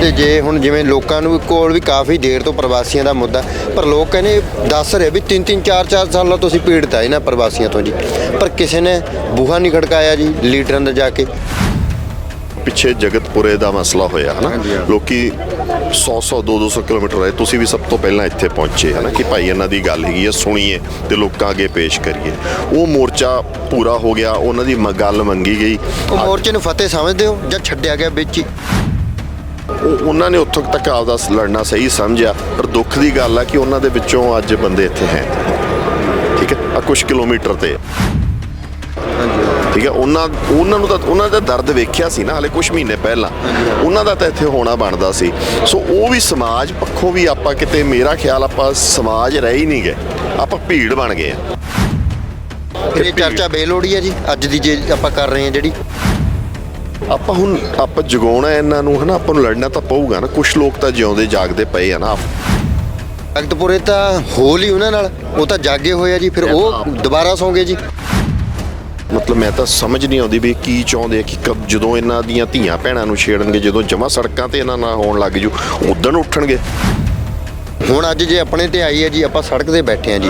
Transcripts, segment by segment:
ਤੇ ਜੇ ਹੁਣ ਜਿਵੇਂ ਲੋਕਾਂ ਨੂੰ ਕੋਲ ਵੀ ਕਾਫੀ ਦੇਰ ਤੋਂ ਪ੍ਰਵਾਸੀਆਂ ਦਾ ਮੁੱਦਾ ਪਰ ਲੋਕ ਕਹਿੰਦੇ ਦੱਸ ਰਹੇ ਵੀ 3-3 4-4 ਸਾਲਾਂ ਤੋਂ ਅਸੀਂ ਪੀੜਤ ਆ ਇਹਨਾਂ ਪ੍ਰਵਾਸੀਆਂ ਤੋਂ ਜੀ। ਪਰ ਕਿਸੇ ਨੇ ਬੂਹਾ ਨਹੀਂ ਖੜਕਾਇਆ ਜੀ ਲੀਡਰਾਂ ਦਾ ਜਾ ਕੇ। ਪਿੱਛੇ ਜਗਤਪੁਰੇ ਦਾ ਮਸਲਾ ਹੋਇਆ ਹਨਾ? ਹਾਂ। ਲੋਕੀ 100 100 200 ਕਿਲੋਮੀਟਰ ਆਏ ਤੁਸੀਂ ਵੀ ਸਭ ਤੋਂ ਪਹਿਲਾਂ ਇੱਥੇ ਪਹੁੰਚੇ ਹਨਾ? ਕਿ ਭਾਈ ਇਹਨਾਂ ਦੀ ਗੱਲ ਹੈਗੀ ਹੈ ਸੁਣੀਏ ਤੇ ਲੋਕਾਂ ਅੱਗੇ ਪੇਸ਼ ਕਰੀਏ। ਉਹ ਮੋਰਚਾ ਪੂਰਾ ਹੋ ਗਿਆ ਉਹਨਾਂ ਦੀ ਗੱਲ ਮੰਗੀ ਗਈ। ਉਹ ਮੋਰਚੇ ਨੂੰ ਫਤਿਹ ਸਮਝਦੇ ਹੋ ਜਾਂ ਛੱਡਿਆ ਗਿਆ ਵਿੱਚ ਹੀ? ਉਹ ਉਹਨਾਂ ਨੇ ਉੱਥੋਂ ਤੱਕ ਆਪਦਾ ਲੜਨਾ ਸਹੀ ਸਮਝਿਆ ਪਰ ਦੁੱਖ ਦੀ ਗੱਲ ਆ ਕਿ ਉਹਨਾਂ ਦੇ ਵਿੱਚੋਂ ਅੱਜ ਬੰਦੇ ਇੱਥੇ ਹੈ। ਠੀਕ ਹੈ? ਆ ਕੁਝ ਕਿਲੋਮੀਟਰ ਤੇ। ਠੀਕ ਹੈ? ਉਹਨਾਂ ਉਹਨਾਂ ਨੂੰ ਤਾਂ ਉਹਨਾਂ ਦਾ ਦਰਦ ਵੇਖਿਆ ਸੀ ਨਾ ਹਲੇ ਕੁਝ ਮਹੀਨੇ ਪਹਿਲਾਂ। ਉਹਨਾਂ ਦਾ ਤਾਂ ਇੱਥੇ ਹੋਣਾ ਬਣਦਾ ਸੀ। ਸੋ ਉਹ ਵੀ ਸਮਾਜ ਪੱਖੋਂ ਵੀ ਆਪਾਂ ਕਿਤੇ ਮੇਰਾ ਖਿਆਲ ਆਪਾਂ ਸਮਾਜ ਰਹਿ ਹੀ ਨਹੀਂ ਗਏ। ਆਪਾਂ ਭੀੜ ਬਣ ਗਏ ਆ। ਇਹ ਚਰਚਾ ਬੇਲੋੜੀ ਹੈ ਜੀ? ਅੱਜ ਦੀ ਜੇ ਆਪਾਂ ਕਰ ਰਹੇ ਹਾਂ ਜਿਹੜੀ। ਆਪਾਂ ਹੁਣ ਆਪਾਂ ਜਗਾਉਣਾ ਇਹਨਾਂ ਨੂੰ ਹਨਾ ਆਪਾਂ ਨੂੰ ਲੜਨਾ ਤਾਂ ਪਊਗਾ ਨਾ। ਕੁਝ ਲੋਕ ਤਾਂ ਜਿਉਂਦੇ ਜਾਗਦੇ ਪਏ ਆ ਨਾ ਅਗਤਪੁਰੇ ਤਾਂ ਹੋਲ ਹੀ ਉਹਨਾਂ ਨਾਲ ਉਹ ਤਾਂ ਜਾਗੇ ਹੋਏ ਆ ਜੀ ਫਿਰ ਉਹ ਦੁਬਾਰਾ ਸੌਂਗੇ ਜੀ। ਮਤਲਬ ਮੈਂ ਤਾਂ ਸਮਝ ਨਹੀਂ ਆਉਂਦੀ ਵੀ ਕੀ ਚਾਹੁੰਦੇ ਆ ਕਿ ਕਬ ਜਦੋਂ ਇਹਨਾਂ ਦੀਆਂ ਧੀਆਂ ਭੈਣਾਂ ਨੂੰ ਛੇੜਨਗੇ ਜਦੋਂ ਜਮਾ ਸੜਕਾਂ ਤੇ ਇਹਨਾਂ ਨਾਲ ਹੋਣ ਲੱਗ ਜੂ ਉਦੋਂ ਉੱਠਣਗੇ। ਹੁਣ ਅੱਜ ਜੇ ਆਪਣੇ ਤੇ ਆਈ ਹੈ ਜੀ ਆਪਾਂ ਸੜਕ ਤੇ ਬੈਠੇ ਆ ਜੀ।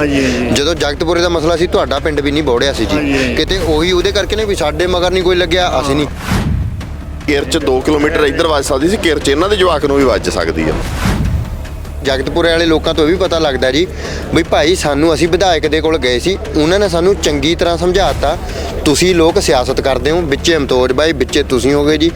ਜਦੋਂ ਜਗਤਪੁਰੇ ਦਾ ਮਸਲਾ ਸੀ ਤੁਹਾਡਾ ਪਿੰਡ ਵੀ ਨਹੀਂ ਬੋੜਿਆ ਸੀ ਜੀ। ਕਿਤੇ ਉਹੀ ਉਹਦੇ ਕਰਕੇ ਨੇ ਵੀ ਸਾਡੇ ਮਗਰ ਨਹੀਂ ਕੋਈ ਲੱਗਿਆ ਅਸੀਂ ਨਹੀਂ। ਕੇਰ ਚ 2 ਕਿਲੋਮੀਟਰ ਇੱਧਰ ਵੱਜ ਸਕਦੀ ਸੀ ਕੇਰ ਚ ਇਹਨਾਂ ਦੇ ਜਵਾਕ ਨੂੰ ਵੀ ਵੱਜ ਸਕਦੀ ਆ। ਜਗਤਪੁਰੇ ਵਾਲੇ ਲੋਕਾਂ ਤੋਂ ਇਹ ਵੀ ਪਤਾ ਲੱਗਦਾ ਜੀ ਵੀ ਭਾਈ ਸਾਨੂੰ ਅਸੀਂ ਵਿਧਾਇਕ ਦੇ ਕੋਲ ਗਏ ਸੀ ਉਹਨਾਂ ਨੇ ਸਾਨੂੰ ਚੰਗੀ ਤਰ੍ਹਾਂ ਸਮਝਾਤਾ ਤੁਸੀਂ ਲੋਕ ਸਿਆਸਤ ਕਰਦੇ ਹੋ ਵਿੱਚੇ ਅਮਤੋਜ ਬਾਈ ਵਿੱਚੇ ਤੁਸੀਂ ਹੋਗੇ ਜੀ।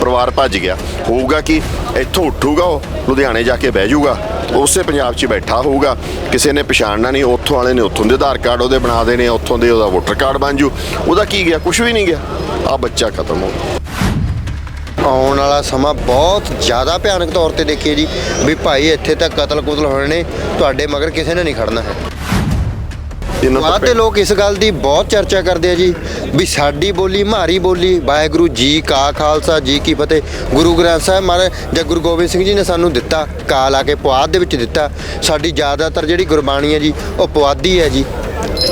ਪਰਿਵਾਰ ਭੱਜ ਗਿਆ। ਹੋਊਗਾ ਕਿ? ਇੱਥੋਂ ਉੱਠੂਗਾ ਉਹ ਲੁਧਿਆਣੇ ਜਾ ਕੇ ਬਹਿ ਜਾਊਗਾ ਉਸੇ ਪੰਜਾਬ 'ਚ ਬੈਠਾ ਹੋਊਗਾ। ਕਿਸੇ ਨੇ ਪਛਾਣਨਾ ਨਹੀਂ, ਉੱਥੋਂ ਵਾਲੇ ਨੇ ਉੱਥੋਂ ਦੇ ਆਧਾਰ ਕਾਰਡ ਉਹਦੇ ਬਣਾ ਦੇਣੇ, ਉੱਥੋਂ ਦੇ ਉਹਦਾ ਵੋਟਰ ਕਾਰਡ ਬਣ ਜੂ। ਉਹਦਾ ਕੀ ਗਿਆ? ਕੁਝ ਵੀ ਨਹੀਂ ਗਿਆ। ਆ ਬੱਚਾ ਖਤਮ ਹੋ ਗਿਆ। ਆਉਣ ਵਾਲਾ ਸਮਾਂ ਬਹੁਤ ਜ਼ਿਆਦਾ ਭਿਆਨਕ ਤੌਰ ਤੇ ਦੇਖੀਏ ਜੀ, ਵੀ ਭਾਈ ਇੱਥੇ ਤਾਂ ਕਤਲ ਕੁਤਲ ਹੋਣੇ ਨੇ, ਤੁਹਾਡੇ ਮਗਰ ਕਿਸੇ ਨੇ ਨਹੀਂ ਖੜਨਾ ਹੈ। ਇਹਨਾਂ ਬਾਅਦ ਦੇ ਲੋਕ ਇਸ ਗੱਲ ਦੀ ਬਹੁਤ ਚਰਚਾ ਕਰਦੇ ਆ ਜੀ ਵੀ ਸਾਡੀ ਬੋਲੀ ਮਾਰੀ ਬੋਲੀ ਵਾਹਿਗੁਰੂ ਜੀ ਕਾ ਖਾਲਸਾ ਜੀ ਕੀ ਫਤਿਹ। ਗੁਰੂ ਗ੍ਰੰਥ ਸਾਹਿਬ ਮਹਾਰਾਜ ਜਾਂ ਗੁਰੂ ਗੋਬਿੰਦ ਸਿੰਘ ਜੀ ਨੇ ਸਾਨੂੰ ਦਿੱਤਾ ਕਾਲ ਆ ਕੇ ਪੁਆਧ ਦੇ ਵਿੱਚ ਦਿੱਤਾ। ਸਾਡੀ ਜ਼ਿਆਦਾਤਰ ਜਿਹੜੀ ਗੁਰਬਾਣੀ ਹੈ ਜੀ ਉਹ ਪੁਆਧੀ ਹੈ ਜੀ।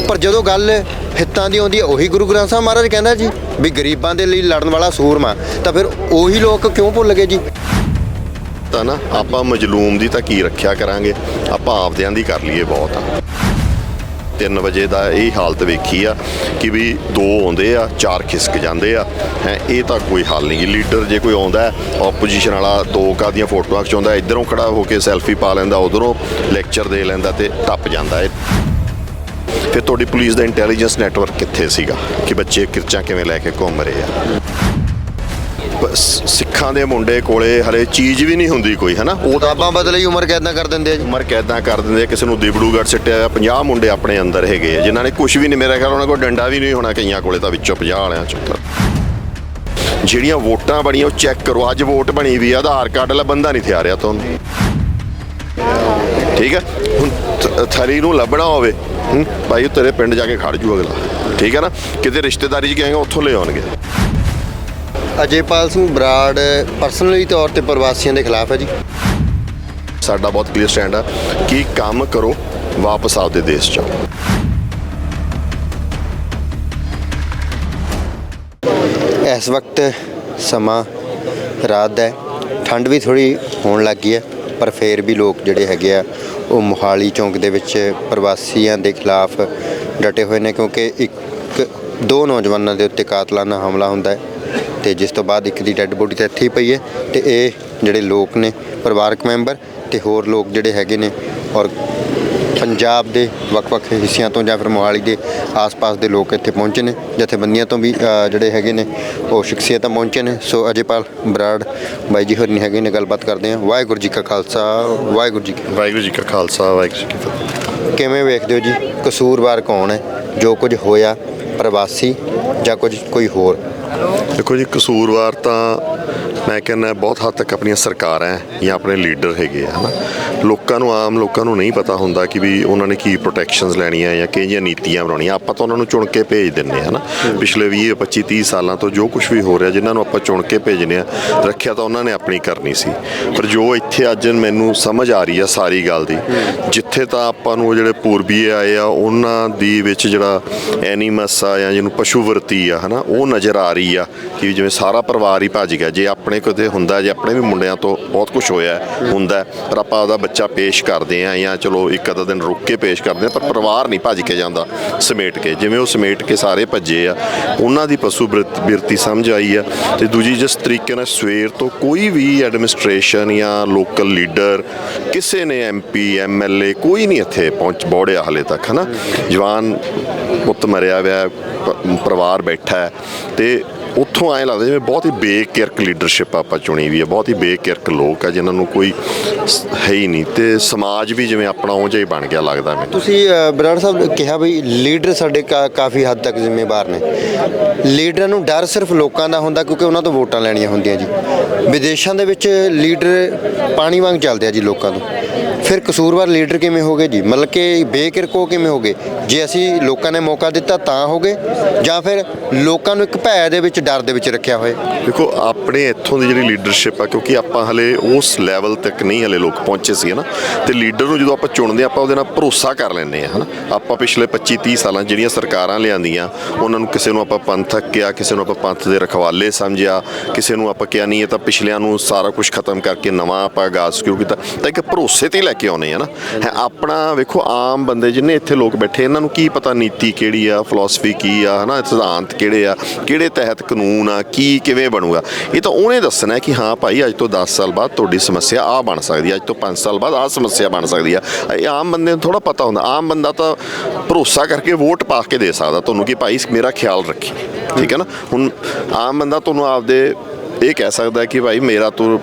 ਪਰ ਜਦੋਂ ਗੱਲ ਹਿੱਤਾਂ ਦੀ ਆਉਂਦੀ ਹੈ ਉਹੀ ਗੁਰੂ ਗ੍ਰੰਥ ਸਾਹਿਬ ਮਹਾਰਾਜ ਕਹਿੰਦਾ ਜੀ ਵੀ ਗਰੀਬਾਂ ਦੇ ਲਈ ਲੜਨ ਵਾਲਾ ਸੂਰਮਾ ਤਾਂ ਫਿਰ ਉਹੀ ਲੋਕ ਕਿਉਂ ਭੁੱਲ ਗਏ ਜੀ? ਤਾਂ ਨਾ ਆਪਾਂ ਮਜਲੂਮ ਦੀ ਤਾਂ ਕੀ ਰੱਖਿਆ ਕਰਾਂਗੇ? ਆਪਾਂ ਆਪਦਿਆਂ ਦੀ ਕਰ ਲਈਏ ਬਹੁਤ ਆ। 3 ਵਜੇ ਦਾ ਇਹ ਹਾਲਤ ਵੇਖੀ ਆ ਕਿ ਵੀ ਦੋ ਆਉਂਦੇ ਆ, ਚਾਰ ਖਿਸਕ ਜਾਂਦੇ ਆ। ਹੈ, ਇਹ ਤਾਂ ਕੋਈ ਹੱਲ ਨਹੀਂ ਲੀਡਰ ਜੇ ਕੋਈ ਆਉਂਦਾ ਆਪੋਜੀਸ਼ਨ ਵਾਲਾ ਦੋ ਕਾਦੀਆਂ ਫੋਟੋਆਂ ਖਿਚਾਉਂਦਾ ਇਧਰੋਂ ਖੜਾ ਹੋ ਕੇ ਸੈਲਫੀ ਪਾ ਲੈਂਦਾ, ਉਧਰੋਂ ਲੈਕਚਰ ਦੇ ਲੈਂਦਾ ਤੇ ਟੱਪ ਜਾਂਦਾ ਹੈ। ਫਿਰ ਤੁਹਾਡੀ ਪੁਲਿਸ ਦਾ ਇੰਟੈਲੀਜੈਂਸ ਨੈਟਵਰਕ ਕਿੱਥੇ ਸੀਗਾ ਕਿ ਬੱਚੇ ਕਿਰਚਾਂ ਕਿਵੇਂ ਲੈ ਕੇ ਘੁੰਮ ਰਹੇ ਆ? ਸਿੱਖਾਂ ਦੇ ਮੁੰਡੇ ਕੋਲੇ ਹਲੇ ਚੀਜ਼ ਵੀ ਨਹੀਂ ਹੁੰਦੀ ਕੋਈ ਹਨਾ? ਉਹ ਤਾਂ ਕਿਤਾਬਾਂ ਬਦਲੇ ਉਮਰ ਕੈਦਾਂ ਕਰ ਦਿੰਦੇ ਆ ਜੀ? ਉਮਰ ਕੈਦਾਂ ਕਰ ਦਿੰਦੇ ਆ, ਕਿਸੇ ਨੂੰ ਦਿਬੜੂਗੜ ਸਿੱਟਿਆ ਹੋਇਆ 50 ਮੁੰਡੇ ਆਪਣੇ ਅੰਦਰ ਹੈਗੇ ਆ ਜਿਨ੍ਹਾਂ ਨੇ ਕੁਝ ਵੀ ਨਹੀਂ ਮੇਰਾ ਖਿਆਲ ਉਹਨਾਂ ਕੋਲ ਡੰਡਾ ਵੀ ਨਹੀਂ ਹੋਣਾ ਕਈਆਂ ਕੋਲੇ ਤਾਂ ਵਿੱਚੋਂ 50 ਵਾਲਿਆਂ ਚੋਂ ਜਿਹੜੀਆਂ ਵੋਟਾਂ ਬਣੀਆਂ ਉਹ ਚੈੱਕ ਕਰੋ ਅੱਜ ਵੋਟ ਬਣੀ ਵੀ ਆ ਆਧਾਰ ਕਾਰਡ ਵਾਲਾ ਬੰਦਾ ਨਹੀਂ ਥਿਆਰਿਆ ਤੁਹਾਨੂੰ। ਠੀਕ ਹੈ ਹੁਣ ਥਰੀ ਨੂੰ ਲੱਭਣਾ ਹੋਵੇ ਭਾਈ ਉਹ ਤੇਰੇ ਪਿੰਡ ਜਾ ਕੇ ਖੜ ਜੂ ਅਗਲਾ। ਠੀਕ ਹੈ ਨਾ? ਕਿਤੇ ਰਿਸ਼ਤੇਦਾਰੀ 'ਚ ਗਏਗਾ ਉੱਥੋਂ ਲੈ ਆਉਣਗੇ। ਅਜੇਪਾਲ ਸਿੰਘ ਬਰਾੜ ਪਰਸਨਲੀ ਤੌਰ ਤੇ ਪ੍ਰਵਾਸੀਆਂ ਦੇ ਖਿਲਾਫ ਹੈ ਜੀ। ਸਾਡਾ ਬਹੁਤ ਕਲੀਅਰ ਸਟੈਂਡ ਆ ਕਿ ਕੰਮ ਕਰੋ ਵਾਪਸ ਆਪਦੇ ਦੇਸ਼ 'ਚ ਇਸ ਵਕਤ ਸਮਾਂ ਰਾਤ ਦਾ ਹੈ। ਠੰਡ ਵੀ ਥੋੜੀ ਹੋਣ ਲੱਗ ਗਈ ਹੈ ਪਰ ਫੇਰ ਵੀ ਲੋਕ ਜਿਹੜੇ ਹੈਗੇ ਆ ਉਹ ਮੋਹਾਲੀ ਚੌਂਕ ਦੇ ਵਿੱਚ ਪ੍ਰਵਾਸੀਆਂ ਦੇ ਖਿਲਾਫ ਡਟੇ ਹੋਏ ਨੇ ਕਿਉਂਕਿ ਇੱਕ ਦੋ ਨੌਜਵਾਨਾਂ ਦੇ ਉੱਤੇ ਕਾਤਲਾਨਾ ਹਮਲਾ ਹੁੰਦਾ ਹੈ। ਤੇ ਜਿਸ ਤੋਂ ਬਾਅਦ ਇੱਕ ਦੀ ਡੈੱਡ ਬੋਡੀ ਤਾਂ ਇੱਥੇ ਹੀ ਪਈ ਹੈ ਤੇ ਇਹ ਜਿਹੜੇ ਲੋਕ ਨੇ ਪਰਿਵਾਰਕ ਮੈਂਬਰ ਤੇ ਹੋਰ ਲੋਕ ਜਿਹੜੇ ਹੈਗੇ ਨੇ ਔਰ ਪੰਜਾਬ ਦੇ ਵੱਖ-ਵੱਖ ਹਿੱਸਿਆਂ ਤੋਂ ਜਾਂ ਫਿਰ ਮੋਹਾਲੀ ਦੇ ਆਸ-ਪਾਸ ਦੇ ਲੋਕ ਇੱਥੇ ਪਹੁੰਚੇ ਨੇ ਜਥੇਬੰਦੀਆਂ ਤੋਂ ਵੀ ਜਿਹੜੇ ਹੈਗੇ ਨੇ ਉਹ ਸ਼ਖਸੀਅਤਾਂ ਪਹੁੰਚੇ ਨੇ। ਸੋ ਅਜੇਪਾਲ ਬਰਾੜ ਬਾਈ ਜੀ ਹੋਰੀ ਹੈਗੇ ਨੇ ਗੱਲਬਾਤ ਕਰਦੇ ਆ ਵਾਹਿਗੁਰੂ ਜੀ ਕਾ ਖਾਲਸਾ ਵਾਹਿਗੁਰੂ ਜੀ ਕੀ ਵਾਹਿਗੁਰੂ ਜੀ ਕਾ ਖਾਲਸਾ ਵਾਹਿਗੁਰੂ ਜੀ ਕੀ ਫਤਿਹ। ਕਿਵੇਂ ਵੇਖਦੇ ਹੋ ਜੀ? ਕਸੂਰਵਾਰ ਕੌਣ ਹੈ? ਜੋ ਕੁਝ ਹੋਇਆ ਪ੍ਰਵਾਸੀ ਜਾਂ ਕੁਝ ਕੋਈ ਹੋਰ? ਦੇਖੋ ਜੀ ਕਸੂਰਵਾਰ ਤਾਂ ਮੈਂ ਕਹਿੰਦਾ ਬਹੁਤ ਹੱਦ ਤੱਕ ਆਪਣੀਆਂ ਸਰਕਾਰਾਂ ਜਾਂ ਆਪਣੇ ਲੀਡਰ ਹੈਗੇ ਆ, ਹਨਾ। ਲੋਕਾਂ ਨੂੰ ਆਮ ਲੋਕਾਂ ਨੂੰ ਨਹੀਂ ਪਤਾ ਹੁੰਦਾ ਕਿ ਵੀ ਉਹਨਾਂ ਨੇ ਕੀ ਪ੍ਰੋਟੈਕਸ਼ਨਸ ਲੈਣੀਆਂ ਜਾਂ ਕਿਹੜੀਆਂ ਨੀਤੀਆਂ ਬਣਾਉਣੀਆਂ। ਆਪਾਂ ਤਾਂ ਉਹਨਾਂ ਨੂੰ ਚੁਣ ਕੇ ਭੇਜ ਦਿੰਨੇ ਆ, ਹਨਾ। ਪਿਛਲੇ 20 25 30 ਸਾਲਾਂ ਤੋਂ ਜੋ ਕੁਝ ਵੀ ਹੋ ਰਿਹਾ, ਜਿਨ੍ਹਾਂ ਨੂੰ ਆਪਾਂ ਚੁਣ ਕੇ ਭੇਜਨੇ ਆ, ਰੱਖਿਆ ਤਾਂ ਉਹਨਾਂ ਨੇ ਆਪਣੀ ਕਰਨੀ ਸੀ। ਪਰ ਜੋ ਇੱਥੇ ਅੱਜ ਮੈਨੂੰ ਸਮਝ ਆ ਰਹੀ ਆ ਸਾਰੀ ਗੱਲ ਦੀ, ਜਿੱਥੇ ਤਾਂ ਆਪਾਂ ਨੂੰ ਉਹ ਜਿਹੜੇ ਪੂਰਬੀ ਆਏ ਆ, ਉਹਨਾਂ ਦੀ ਵਿੱਚ ਜਿਹੜਾ ਐਨੀਮਸ ਆ ਜਾਂ ਜਿਹਨੂੰ ਪਸ਼ੂ ਵਰਤੀ ਆ, ਹਨਾ, ਉਹ ਨਜ਼ਰ ਆ ਰਹੀ ਆ ਕਿ ਜਿਵੇਂ ਸਾਰਾ ਪਰਿਵਾਰ ਹੀ ਭੱਜ ਗਿਆ। ਜੇ ਆਪਣੇ ਕਿਤੇ ਹੁੰਦਾ ਜੇ ਆਪਣੇ ਵੀ ਮੁੰਡਿਆਂ ਤੋਂ ਬਹੁਤ ਕੁਝ ਹੋਇਆ ਹੁੰਦਾ ਪਰ ਆਪਾਂ ਉਹਦਾ ਬੱਚਾ ਪੇਸ਼ ਕਰਦੇ ਆ ਜਾਂ ਚਲੋ ਇੱਕ ਅੱਧਾ ਦਿਨ ਰੁੱਕ ਕੇ ਪੇਸ਼ ਕਰਦੇ ਆ ਪਰ ਪਰਿਵਾਰ ਨਹੀਂ ਭੱਜ ਕੇ ਜਾਂਦਾ ਸਮੇਟ ਕੇ। ਜਿਵੇਂ ਉਹ ਸਮੇਟ ਕੇ ਸਾਰੇ ਭੱਜੇ ਆ, ਉਹਨਾਂ ਦੀ ਪਸ਼ੂ ਬਿਰਤ- ਬਿਰਤੀ ਸਮਝ ਆਈ ਆ। ਤੇ ਦੂਜੀ ਜਿਸ ਤਰੀਕੇ ਨਾਲ ਸਵੇਰ ਤੋਂ ਕੋਈ ਵੀ ਐਡਮਿਨਿਸਟ੍ਰੇਸ਼ਨ ਜਾਂ ਲੋਕਲ ਲੀਡਰ ਕਿਸੇ ਨੇ ਐਮਪੀ ਐਮਐਲਏ ਕੋਈ ਨਹੀਂ ਇੱਥੇ ਪਹੁੰਚ, ਬੋੜਿਆ ਹਲੇ ਤੱਕ, ਹਨਾ? ਜਵਾਨ ਪੁੱਤ ਮਰਿਆ ਹੋਇਆ ਪਰਿਵਾਰ ਬੈਠਾ ਹੈ। ਤੇ ਉੱਥੋਂ ਐਂ ਲੱਗਦਾ ਜਿਵੇਂ ਬਹੁਤ ਹੀ ਬੇਕਿਰਕ ਲੀਡਰਸ਼ਿਪ ਆਪਾਂ ਚੁਣੀ ਵੀ ਹੈ ਬਹੁਤ ਹੀ ਬੇਕਿਰਕ ਲੋਕ ਆ ਜਿਨ੍ਹਾਂ ਨੂੰ ਕੋਈ ਹੈ ਹੀ ਨਹੀਂ ਤੇ ਸਮਾਜ ਵੀ ਜਿਵੇਂ ਆਪਣਾ ਉਹ ਜਿਹਾ ਹੀ ਬਣ ਗਿਆ ਲੱਗਦਾ ਮੈਨੂੰ। ਤੁਸੀਂ ਅ, ਬਰਾੜ ਸਾਹਿਬ ਕਿਹਾ ਵੀ ਲੀਡਰ ਸਾਡੇ ਕਾ- ਕਾਫੀ ਹੱਦ ਤੱਕ ਜ਼ਿੰਮੇਵਾਰ ਨੇ। ਲੀਡਰਾਂ ਨੂੰ ਡਰ ਸਿਰਫ ਲੋਕਾਂ ਦਾ ਹੁੰਦਾ ਕਿਉਂਕਿ ਉਹਨਾਂ ਤੋਂ ਵੋਟਾਂ ਲੈਣੀਆਂ ਹੁੰਦੀਆਂ ਜੀ। ਵਿਦੇਸ਼ਾਂ ਦੇ ਵਿੱਚ ਲੀਡਰ ਪਾਣੀ ਵਾਂਗ ਚੱਲਦੇ ਆ ਜੀ ਲੋਕਾਂ ਤੋਂ। ਫਿਰ ਕਸੂਰਵਾਰ ਲੀਡਰ ਕਿਵੇਂ ਹੋ ਗਏ ਜੀ? ਮਤਲਬ ਕਿ ਬੇਕਿਰਕੋ ਕਿਵੇਂ ਹੋ ਗਏ? ਜੇ ਅਸੀਂ ਲੋਕਾਂ ਨੇ ਮੌਕਾ ਦਿੱਤਾ ਤਾਂ ਹੋ ਗਏ? ਜਾਂ ਫਿਰ ਲੋਕਾਂ ਨੂੰ ਇੱਕ ਭੈ ਦੇ ਵਿੱਚ ਡਰ ਦੇ ਵਿੱਚ ਰੱਖਿਆ ਹੋਏ? ਦੇਖੋ ਆਪਣੇ ਇੱਥੋਂ ਦੀ ਜਿਹੜੀ ਲੀਡਰਸ਼ਿਪ ਆ ਕਿਉਂਕਿ ਆਪਾਂ ਹਲੇ ਉਸ ਲੈਵਲ ਤੱਕ ਨਹੀਂ ਹਲੇ ਲੋਕ ਪਹੁੰਚੇ ਸੀ ਹਨਾ ਤੇ ਲੀਡਰ ਨੂੰ ਜਦੋਂ ਆਪਾਂ ਚੁਣਦੇ ਹਾਂ, ਆਪਾਂ ਉਹਦੇ ਨਾਲ ਭਰੋਸਾ ਕਰ ਲੈਂਦੇ ਆ ਹਨਾ। ਆਪਾਂ ਪਿਛਲੇ 25 30 ਸਾਲਾਂ ਜਿਹੜੀਆਂ ਸਰਕਾਰਾਂ ਲਿਆਂਦੀਆਂ ਉਹਨਾਂ ਨੂੰ ਕਿਸੇ ਨੂੰ ਆਪਾਂ ਪੰਥਕ ਕਿਹਾ ਕਿਸੇ ਨੂੰ ਆਪਾਂ ਪੰਥ ਦੇ ਰਖਵਾਲੇ ਸਮਝਿਆ ਕਿਸੇ ਨੂੰ ਆਪਾਂ ਕਿਹਾ ਨਹੀਂ ਇਹ ਤਾਂ ਪਿਛਲਿਆਂ ਨੂੰ ਸਾਰਾ ਕੁਝ ਖਤਮ ਕਰਕੇ ਨਵਾਂ ਆਪਾਂ ਆਗਾਜ਼ ਕਿਉਂ ਕੀਤਾ ਤਾਂ ਇੱਕ ਭਰੋਸੇ ਤੇ ਲੈ ਕੇ ਆਉਨੇ ਆ ਨਾ। ਹੈ ਆਪਣਾ ਵੇਖੋ, ਆਮ ਬੰਦੇ ਜਿੰਨੇ ਇੱਥੇ ਲੋਕ ਬੈਠੇ, ਇਹਨਾਂ ਨੂੰ ਕੀ ਪਤਾ ਨੀਤੀ ਕਿਹੜੀ ਆ ਫਿਲਾਸਫੀ ਕੀ ਆ, ਹਨਾ ਸਿਧਾਂਤ ਕਿਹੜੇ ਆ, ਕਿਹੜੇ ਤਹਿਤ ਕਾਨੂੰਨ ਆ, ਕੀ ਕਿਵੇਂ ਬਣੂਗਾ। ਇਹ ਤਾਂ ਉਹਨੇ ਦੱਸਣਾ ਕਿ ਹਾਂ ਭਾਈ, ਅੱਜ ਤੋਂ 10 ਸਾਲ ਬਾਅਦ ਤੁਹਾਡੀ ਸਮੱਸਿਆ ਆ ਬਣ ਸਕਦੀ ਹੈ ਅੱਜ ਤੋਂ 5 ਸਾਲ ਬਾਅਦ ਆ ਸਮੱਸਿਆ ਬਣ ਸਕਦੀ ਆ। ਇਹ ਆਮ ਬੰਦੇ ਨੂੰ ਥੋੜਾ ਪਤਾ ਹੁੰਦਾ, ਆਮ ਬੰਦਾ ਤਾਂ ਭਰੋਸਾ ਕਰਕੇ ਵੋਟ ਪਾ ਕੇ ਦੇ ਸਕਦਾ ਤੁਹਾਨੂੰ ਕਿ ਭਾਈ, ਮੇਰਾ ਖਿਆਲ ਰੱਖੀ, ਠੀਕ ਹੈ ਨਾ। ਹੁਣ ਆਮ ਬੰਦਾ ਤੁਹਾਨੂੰ ਆਪਦੇ ਇਹ ਕਹਿ ਸਕਦਾ ਕਿ ਭਾਈ, ਮੇਰਾ ਤੂੰ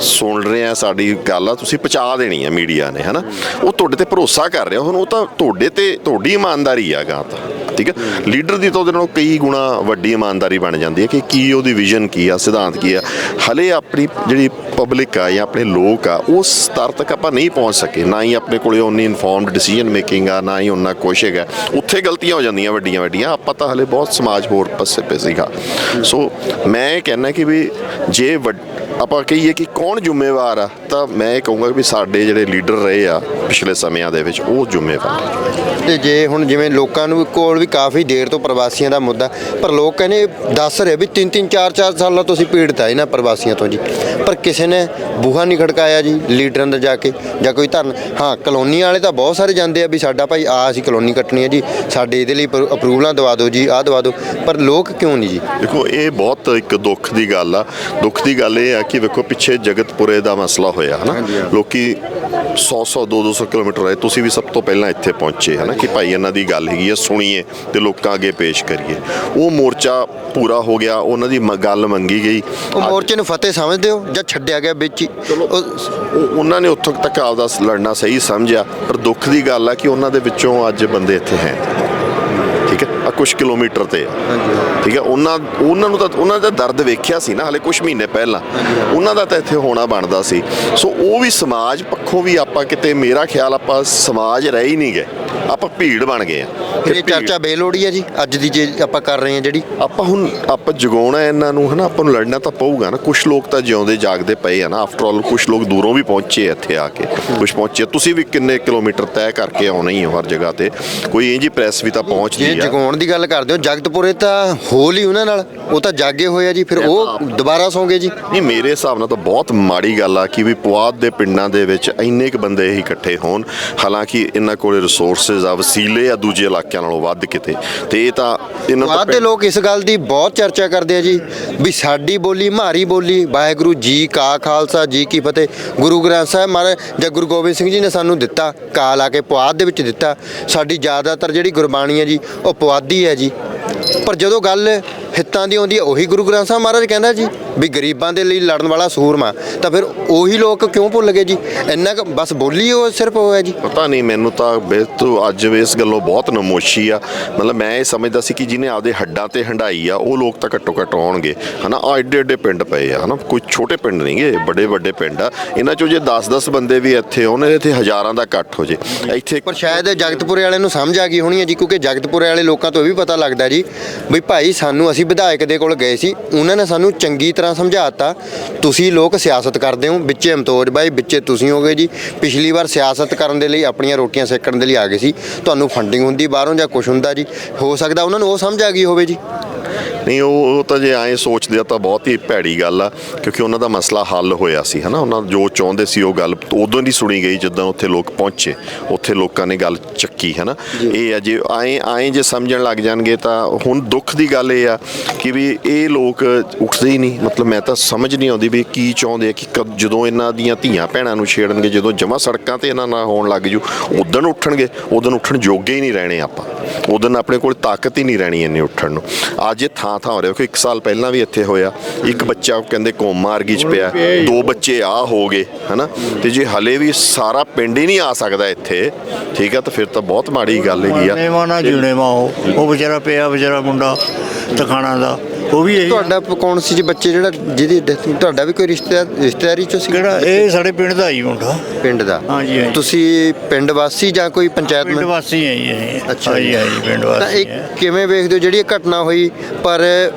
ਸੁਣ ਰਹੇ ਆ ਸਾਡੀ ਗੱਲ ਆ, ਤੁਸੀਂ ਪਹੁੰਚਾ ਦੇਣੀ ਆ ਮੀਡੀਆ ਨੇ, ਹਨਾ? ਉਹ ਤੁਹਾਡੇ ਤੇ ਭਰੋਸਾ ਕਰ ਰਿਹਾ, ਹੁਣ ਉਹ ਤਾਂ ਤੁਹਾਡੇ ਤੇ, ਤੁਹਾਡੀ ਇਮਾਨਦਾਰੀ ਆ ਗਾਂ ਤਾਂ। ਠੀਕ ਹੈ? ਲੀਡਰ ਦੀ ਤਾਂ ਉਹਦੇ ਨਾਲੋਂ ਕਈ ਗੁਣਾ ਵੱਡੀ ਇਮਾਨਦਾਰੀ ਬਣ ਜਾਂਦੀ ਹੈ ਕਿ ਕੀ ਉਹਦੀ ਵਿਜ਼ਨ ਕੀ ਆ, ਸਿਧਾਂਤ ਕੀ ਆ। ਹਲੇ ਆਪਣੀ ਜਿਹੜੀ ਪਬਲਿਕ ਆ ਜਾਂ ਆਪਣੇ ਲੋਕ ਆ, ਉਸ ਸਤਰ ਤੱਕ ਆਪਾਂ ਨਹੀਂ ਪਹੁੰਚ ਸਕੇ। ਨਾ ਹੀ ਆਪਣੇ ਕੋਲੇ ਉਨੀ ਇਨਫੋਰਮਡ ਡਿਸੀਜਨ ਮੇਕਿੰਗ ਆ, ਨਾ ਹੀ ਉਹਨਾਂ ਕੁਛ ਹੈਗਾ। ਉੱਥੇ ਗਲਤੀਆਂ ਹੋ ਜਾਂਦੀਆਂ ਵੱਡੀਆਂ ਵੱਡੀਆਂ। ਆਪਾਂ ਤਾਂ ਹਲੇ ਬਹੁਤ ਸਮਾਜ ਹੋਰ ਪਾਸੇ ਪੇ ਸੀਗਾ। ਸੋ ਮੈਂ ਇਹ ਕਹਿਣਾ ਕਿ ਵੀ ਜੇ ਵੱਡ- ਆਪਾਂ ਕਹੀਏ ਕਿ ਕੌਣ ਜ਼ਿੰਮੇਵਾਰ ਆ, ਤਾਂ ਮੈਂ ਇਹ ਕਹੂੰਗਾ ਵੀ ਸਾਡੇ ਜਿਹੜੇ ਲੀਡਰ ਰਹੇ ਆ ਪਿਛਲੇ ਸਮਿਆਂ ਦੇ ਵਿੱਚ, ਉਹ ਜ਼ਿੰਮੇਵਾਰ ਆ। ਤੇ ਜੇ ਹੁਣ ਜਿਵੇਂ ਲੋਕਾਂ ਨੂੰ ਕੋਲ ਵੀ ਕਾਫੀ ਦੇਰ ਤੋਂ ਪ੍ਰਵਾਸੀਆਂ ਦਾ ਮੁੱਦਾ ਪਰ ਲੋਕ ਕਹਿੰਦੇ ਦੱਸ ਰਹੇ ਵੀ ਤਿੰਨ ਤਿੰਨ ਚਾਰ ਚਾਰ ਸਾਲਾਂ ਤੋਂ ਅਸੀਂ ਪੀੜਤ ਆ ਇਹਨਾਂ ਪ੍ਰਵਾਸੀਆਂ ਤੋਂ ਜੀ। ਪਰ ਕਿਸੇ ਨੇ ਬੂਹਾ ਨਹੀਂ ਖੜਕਾਇਆ ਜੀ ਲੀਡਰਾਂ ਦਾ ਜਾ ਕੇ ਜਾਂ ਕੋਈ ਧਰਨ। ਹਾਂ ਕਲੋਨੀ ਵਾਲੇ ਤਾਂ ਬਹੁਤ ਸਾਰੇ ਜਾਂਦੇ ਆ ਵੀ ਸਾਡਾ ਭਾਈ ਆ ਅਸੀਂ ਕਲੋਨੀ ਕੱਟਣੀ ਹੈ ਜੀ। ਸਾਡੇ ਇਹਦੇ ਲਈ ਅਪਰੂਵਲਾਂ ਦਵਾ ਦਿਓ ਜੀ ਆਹ ਦਵਾ ਦਿਓ। ਪਰ ਲੋਕ ਕਿਉਂ ਨਹੀਂ ਜੀ? ਦੇਖੋ ਇਹ ਬਹੁਤ ਇੱਕ ਦੁੱਖ ਦੀ ਗੱਲ ਆ। ਦੁੱਖ ਦੀ ਗੱਲ ਇਹ ਆ ਕਿ ਵੇਖੋ ਪਿੱਛੇ ਜਗਤਪੁਰੇ ਦਾ ਮਸਲਾ ਹੋਇਆ ਹਨਾ। ਲੋਕੀ 100 100 200 ਕਿਲੋਮੀਟਰ ਆਏ। ਤੁਸੀਂ ਵੀ ਸਭ ਤੋਂ ਪਹਿਲਾਂ ਇੱਥੇ ਪਹੁੰਚੇ ਹਨਾ? ਕਿ ਭਾਈ ਇਹਨਾਂ ਦੀ ਗੱਲ ਹੈਗੀ ਆ ਸੁਣੀਏ। ਤੇ ਲੋਕਾਂ ਅੱਗੇ ਪੇਸ਼ ਕਰੀਏ। ਉਹ ਮੋਰਚਾ ਪੂਰਾ ਹੋ ਗਿਆ ਉਹਨਾਂ ਦੀ ਮ- ਗੱਲ ਮੰਗੀ ਗਈ। ਉਹ ਮੋਰਚੇ ਨੂੰ ਫਤਿਹ ਸਮਝਦੇ ਹੋ ਜਾਂ ਛੱਡਿਆ ਗਿਆ ਵਿੱਚ ਹੀ? ਉਹ ਉਹ- ਉਹਨਾਂ ਨੇ ਉੱਥੋਂ ਤੱਕ ਆਪਦਾ ਲੜਨਾ ਸਹੀ ਸਮਝਿਆ ਪਰ ਦੁੱਖ ਦੀ ਗੱਲ ਆ ਕਿ ਉਹਨਾਂ ਦੇ ਵਿੱਚੋਂ ਅੱਜ ਬੰਦੇ ਇੱਥੇ ਹੈ। ਠੀਕ ਹੈ? ਆ ਕੁਝ ਕਿਲੋਮੀਟਰ ਤੇ ਆ। ਠੀਕ ਹੈ? ਉਹਨਾਂ ਉਹਨਾਂ ਨੂੰ ਤਾਂ ਉਹਨਾਂ ਦਾ ਦਰਦ ਵੇਖਿਆ ਸੀ ਨਾ ਹਲੇ ਕੁਝ ਮਹੀਨੇ ਪਹਿਲਾਂ। ਉਹਨਾਂ ਦਾ ਤਾਂ ਇੱਥੇ ਹੋਣਾ ਬਣਦਾ ਸੀ। ਸੋ ਉਹ ਵੀ ਸਮਾਜ ਪੱਖੋਂ ਵੀ ਆਪਾਂ ਕਿਤੇ ਮੇਰਾ ਖਿਆਲ ਆਪਾਂ ਸਮਾਜ ਰਹਿ ਹੀ ਨਹੀਂ ਗਏ। ਆਪਾਂ ਭੀੜ ਬਣ ਗਏ ਆ। ਫਿਰ ਇਹ ਚਰਚਾ ਬੇਲੋੜੀ ਹੈ ਜੀ ਅੱਜ ਦੀ ਜੇ ਆਪਾਂ ਕਰ ਰਹੇ ਹਾਂ ਜਿਹੜੀ। ਆਪਾਂ ਹੁਣ ਆਪਾਂ ਜਗਾਉਣਾ ਇਹਨਾਂ ਨੂੰ ਹਨਾ? ਆਪਾਂ ਨੂੰ ਲੜਨਾ ਤਾਂ ਪਊਗਾ ਨਾ। ਕੁਝ ਲੋਕ ਤਾਂ ਜਿਉਂਦੇ ਜਾਗਦੇ ਪਏ ਆ ਨਾ। ਆਫਟਰ ਆਲ ਕੁਝ ਲੋਕ ਦੂਰੋਂ ਵੀ ਪਹੁੰਚੇ ਇੱਥੇ ਆ ਕੇ। ਕੁਝ ਪਹੁੰਚੇ ਤੁਸੀਂ ਵੀ ਕਿੰਨੇ ਕਿਲੋਮੀਟਰ ਤੈਅ ਕਰਕੇ ਆਉਣਾ ਹੀ ਹੋ ਹਰ ਜਗ੍ਹਾ ਤੇ। ਕੋਈ ਇੰਜੀ ਪ੍ਰੈਸ ਵੀ ਤਾਂ ਪਹੁੰਚਦੀ ਆ। ਜਗਾਉਣ ਦੀ ਗੱਲ ਕਰਦੇ ਹੋ ਜਗਤਪੁਰੇ ਤਾਂ ਹੋਲ ਹੀ ਉਹਨਾਂ ਨਾਲ। ਉਹ ਤਾਂ ਜਾਗੇ ਹੋਏ ਆ ਜੀ ਫਿਰ ਉਹ ਦੁਬਾਰਾ ਸੌਂਗੇ ਜੀ। ਨਹੀਂ ਮੇਰੇ ਹਿਸਾਬ ਨਾਲ ਤਾਂ ਬਹੁਤ ਮਾੜੀ ਗੱਲ ਆ ਕਿ ਵੀ ਪੁਆਧ ਦੇ ਪਿੰਡਾਂ ਦੇ ਵਿੱਚ ਇੰਨੇ ਕ ਬੰਦੇ ਹੀ ਇਕੱਠੇ ਹੋਣ। ਹਾਲਾਂਕਿ ਇਹਨਾਂ ਕੋਲੇ ਰਿਸੋਰਸਸ ਆ ਵਸੀਲੇ ਆ ਦੂਜੇ ਇਲਾਕਿਆਂ ਨਾਲੋਂ ਵੱਧ ਕਿਤੇ। ਤੇ ਇਹ ਤਾਂ ਇਹਨਾਂ ਬਾਅਦ ਦੇ ਪਿੰਡ- ਲੋਕ ਇਸ ਗੱਲ ਦੀ ਬਹੁਤ ਚਰਚਾ ਕਰਦੇ ਆ ਜੀ ਵੀ ਸਾਡੀ ਬੋਲੀ ਮਾਰੀ ਬੋਲੀ ਵਾਹਿਗੁਰੂ ਜੀ ਕਾ ਖਾਲਸਾ ਜੀ ਕੀ ਫਤਿਹ। ਗੁਰੂ ਗ੍ਰੰਥ ਸਾਹਿਬ ਮਹਾਰਾਜ ਜਾਂ ਗੁਰੂ ਗੋਬਿੰਦ ਸਿੰਘ ਜੀ ਨੇ ਸਾਨੂੰ ਦਿੱਤਾ ਕਾਲ ਆ ਕੇ ਪੁਆਧ ਦੇ ਵਿੱਚ ਦਿੱਤਾ। ਸਾਡੀ ਜ਼ਿਆਦਾਤਰ ਜਿਹੜੀ ਗੁਰਬਾਣੀ ਹੈ ਜੀ ਉਹ ਪੁਆਧੀ ਹੈ ਜੀ। ਪਰ ਜਦੋਂ ਗੱਲ ਹਿੱਤਾਂ ਦੀ ਆਉਂਦੀ ਹੈ ਉਹੀ ਗੁਰੂ ਗ੍ਰੰਥ ਸਾਹਿਬ ਮਹਾਰਾਜ ਕਹਿੰਦਾ ਜੀ ਵੀ ਗਰੀਬਾਂ ਦੇ ਲਈ ਲੜਨ ਵਾਲਾ ਸੂਰਮਾ ਤਾਂ ਫਿਰ ਉਹੀ ਲੋਕ ਕਿਉਂ ਭੁੱਲ ਗਏ ਜੀ? ਇੰਨਾ ਕੁ ਬਸ ਬੋਲੀ ਉਹ ਸਿਰਫ ਉਹ ਹੈ ਜੀ। ਪਤਾ ਨਹੀਂ ਮੈਨੂੰ ਤਾਂ ਬੇਤੂ ਅੱਜ ਵੀ ਇਸ ਗੱਲੋਂ ਬਹੁਤ ਨਮੋਸ਼ੀ ਆ। ਮਤਲਬ ਮੈਂ ਇਹ ਸਮਝਦਾ ਸੀ ਕਿ ਜਿਹਨੇ ਆਪਦੇ ਹੱਡਾਂ ਤੇ ਹੰਡਾਈ ਆ ਉਹ ਲੋਕ ਤਾਂ ਘੱਟੋ ਘੱਟ ਆਉਣਗੇ। ਹਨਾ ਆ ਏਡੇ ਏਡੇ ਪਿੰਡ ਪਏ ਆ ਹਨਾ ਕੋਈ ਛੋਟੇ ਪਿੰਡ ਨਹੀਂਗੇ ਵੱਡੇ ਵੱਡੇ ਪਿੰਡ ਆ। ਇਹਨਾਂ ਚੋਂ ਜੇ 10-10 ਬੰਦੇ ਵੀ ਇੱਥੇ ਆਉਣ ਇੱਥੇ ਹਜ਼ਾਰਾਂ ਦਾ ਇਕੱਠ ਹੋ ਜੇ। ਇੱਥੇ ਪਰ ਸ਼ਾਇਦ ਜਗਤਪੁਰੇ ਵਾਲਿਆਂ ਨੂੰ ਸਮਝ ਆ ਗਈ ਹੋਣੀ ਹੈ ਜੀ ਕਿਉਂਕਿ ਜਗਤਪੁਰੇ ਵਾਲੇ ਲੋਕਾਂ ਤੋਂ ਇਹ ਵੀ ਪਤਾ ਲੱਗਦਾ ਜੀ ਵੀ ਭਾਈ ਸਾਨੂੰ ਅਸੀਂ ਵਿਧਾਇਕ ਦੇ ਕੋਲ ਗਏ ਸੀ, ਉਹਨਾਂ ਨੇ ਸਾਨੂੰ ਚੰਗੀ ਤਰ੍ਹਾਂ ਸਮਝਾਤਾ। ਤੁਸੀਂ ਲੋਕ ਸਿਆਸਤ ਕਰਦੇ ਹੋ, ਵਿੱਚੇ ਅਮਤੋਜ ਬਾਈ, ਵਿੱਚੇ ਤੁਸੀਂ ਹੋਗੇ ਜੀ। ਪਿਛਲੀ ਵਾਰ ਸਿਆਸਤ ਕਰਨ ਦੇ ਲਈ ਆਪਣੀਆਂ ਰੋਟੀਆਂ ਸੇਕਣ ਦੇ ਲਈ ਆ ਗਏ ਸੀ। ਤੁਹਾਨੂੰ ਫੰਡਿੰਗ ਹੁੰਦੀ ਬਾਹਰੋਂ ਜਾਂ ਕੁਝ ਹੁੰਦਾ ਜੀ। ਹੋ ਸਕਦਾ ਉਹਨਾਂ ਨੂੰ ਉਹ ਸਮਝ ਆ ਗਈ ਹੋਵੇ ਜੀ। ਨਹੀਂ ਉਹ ਉਹ ਤਾਂ ਜੇ ਐਂ ਸੋਚਦੇ ਆ ਤਾਂ ਬਹੁਤ ਹੀ ਭੈੜੀ ਗੱਲ ਆ ਕਿਉਂਕਿ ਉਹਨਾਂ ਦਾ ਮਸਲਾ ਹੱਲ ਹੋਇਆ ਸੀ ਹਨਾ? ਉਹਨਾਂ ਜੋ ਚਾਹੁੰਦੇ ਸੀ ਉਹ ਗੱਲ ਉਦੋਂ ਦੀ ਸੁਣੀ ਗਈ ਜਦੋਂ ਉੱਥੇ ਲੋਕ ਪਹੁੰਚੇ ਉੱਥੇ ਲੋਕਾਂ ਨੇ ਗੱਲ ਚੱਕੀ ਹਨਾ? ਇਹ ਆ ਜੇ ਐਂ ਐਂ ਜੇ ਸਮਝਣ ਲੱਗ ਜਾਣਗੇ ਤਾਂ ਹੁਣ ਦੁੱਖ ਦੀ ਗੱਲ ਇਹ ਆ ਕਿ ਵੀ ਇਹ ਲੋਕ ਉੱਠਦੇ ਹੀ ਨਹੀਂ। ਮਤਲਬ ਮੈਂ ਤਾਂ ਸਮਝ ਨਹੀਂ ਆਉਂਦੀ ਵੀ ਕੀ ਚਾਹੁੰਦੇ ਆ ਕਿ ਜਦੋਂ ਇਹਨਾਂ ਦੀਆਂ ਧੀਆਂ ਭੈਣਾਂ ਨੂੰ ਛੇੜਨਗੇ ਜਦੋਂ ਜਮਾ ਸੜਕਾਂ ਤੇ ਇਹਨਾਂ ਨਾਲ ਹੋਣ ਲੱਗ ਜੂ ਉਦੋਂ ਉੱਠਣਗੇ ਉਦੋਂ ਉੱਠਣ ਜੋਗੇ ਹੀ ਨਹੀਂ ਰਹਿਣੇ ਆਪਾਂ। ਉਦੋਂ ਆਪਣੇ ਕੋਲ ਤਾਕਤ ਹੀ ਨਹੀਂ ਰਹਿਣੀ ਇੰਨੀ ਉੱਠਣ ਨੂੰ। ਅੱਜ ਇਹ ਥਾਂ ਥਾਂ ਹੋ ਰਿਹਾ। ਕਿ ਇੱਕ ਸਾਲ ਪਹਿਲਾਂ ਵੀ ਇੱਥੇ ਹੋਇਆ। ਇੱਕ ਬੱਚਾ ਕਹਿੰਦੇ ਕੋਮ ਮਾਰਗੀ ਚ ਪਿਆ। ਦੋ ਬੱਚੇ ਆ ਹੋ ਗਏ ਹਨਾ? ਤੇ ਜੇ ਹਲੇ ਵੀ ਸਾਰਾ ਪਿੰਡ ਹੀ ਨਹੀਂ ਆ ਸਕਦਾ ਇੱਥੇ ਠੀਕ ਆ ਤਾਂ ਫਿਰ ਤਾਂ ਬਹੁਤ ਮਾੜੀ ਗੱਲ ਹੈਗੀ ਆ। ਮੇਵਾ ਨਾ ਜੀਣੇ ਮਾ ਉਹ। ਉਹ ਵਿਚਾਰਾ ਪਿਆ ਵਿਚਾਰਾ ਮੁੰਡਾ ਤਖਾਣਾ ਦਾ। ਉਹ ਵੀ ਇਹੀ ਤੁਹਾਡਾ ਕੌਣ ਸੀ ਜੀ ਬੱਚੇ ਜਿਹੜਾ ਜਿਹਦੀ ਡੈਥ ਤੁਹਾਡਾ ਵੀ ਕੋਈ ਰਿਸ਼ਤੇਦਾਰ ਰਿਸ਼ਤੇਦਾਰੀ ਚ ਸੀ? ਕਿਹੜਾ? ਇਹ ਸਾਡੇ ਪਿੰਡ ਦਾ ਹੀ ਮੁੰਡਾ। ਪਿੰਡ ਦਾ? ਹਾਂਜੀ, ਹਾਂਜੀ। ਤੁਸੀਂ ਪਿੰਡ ਵਾਸੀ ਜਾਂ ਕੋਈ ਪੰਚਾਇਤ ਪਿੰਡ ਵਾਸੀ ਹੈ ਜੀ ਇਹ। ਅੱਛਾ ਹਾਂਜੀ ਜੀ। ਹਾਂਜੀ ਪਿੰਡ ਤਾਂ ਵਾਸੀ ਇਹ ਹੈ ਕਿਵੇਂ ਵੇਖਦੇ ਹੋ ਜਿਹੜੀ ਇਹ ਘਟਨਾ ਹੋਈ? ਪਰ ਪਰ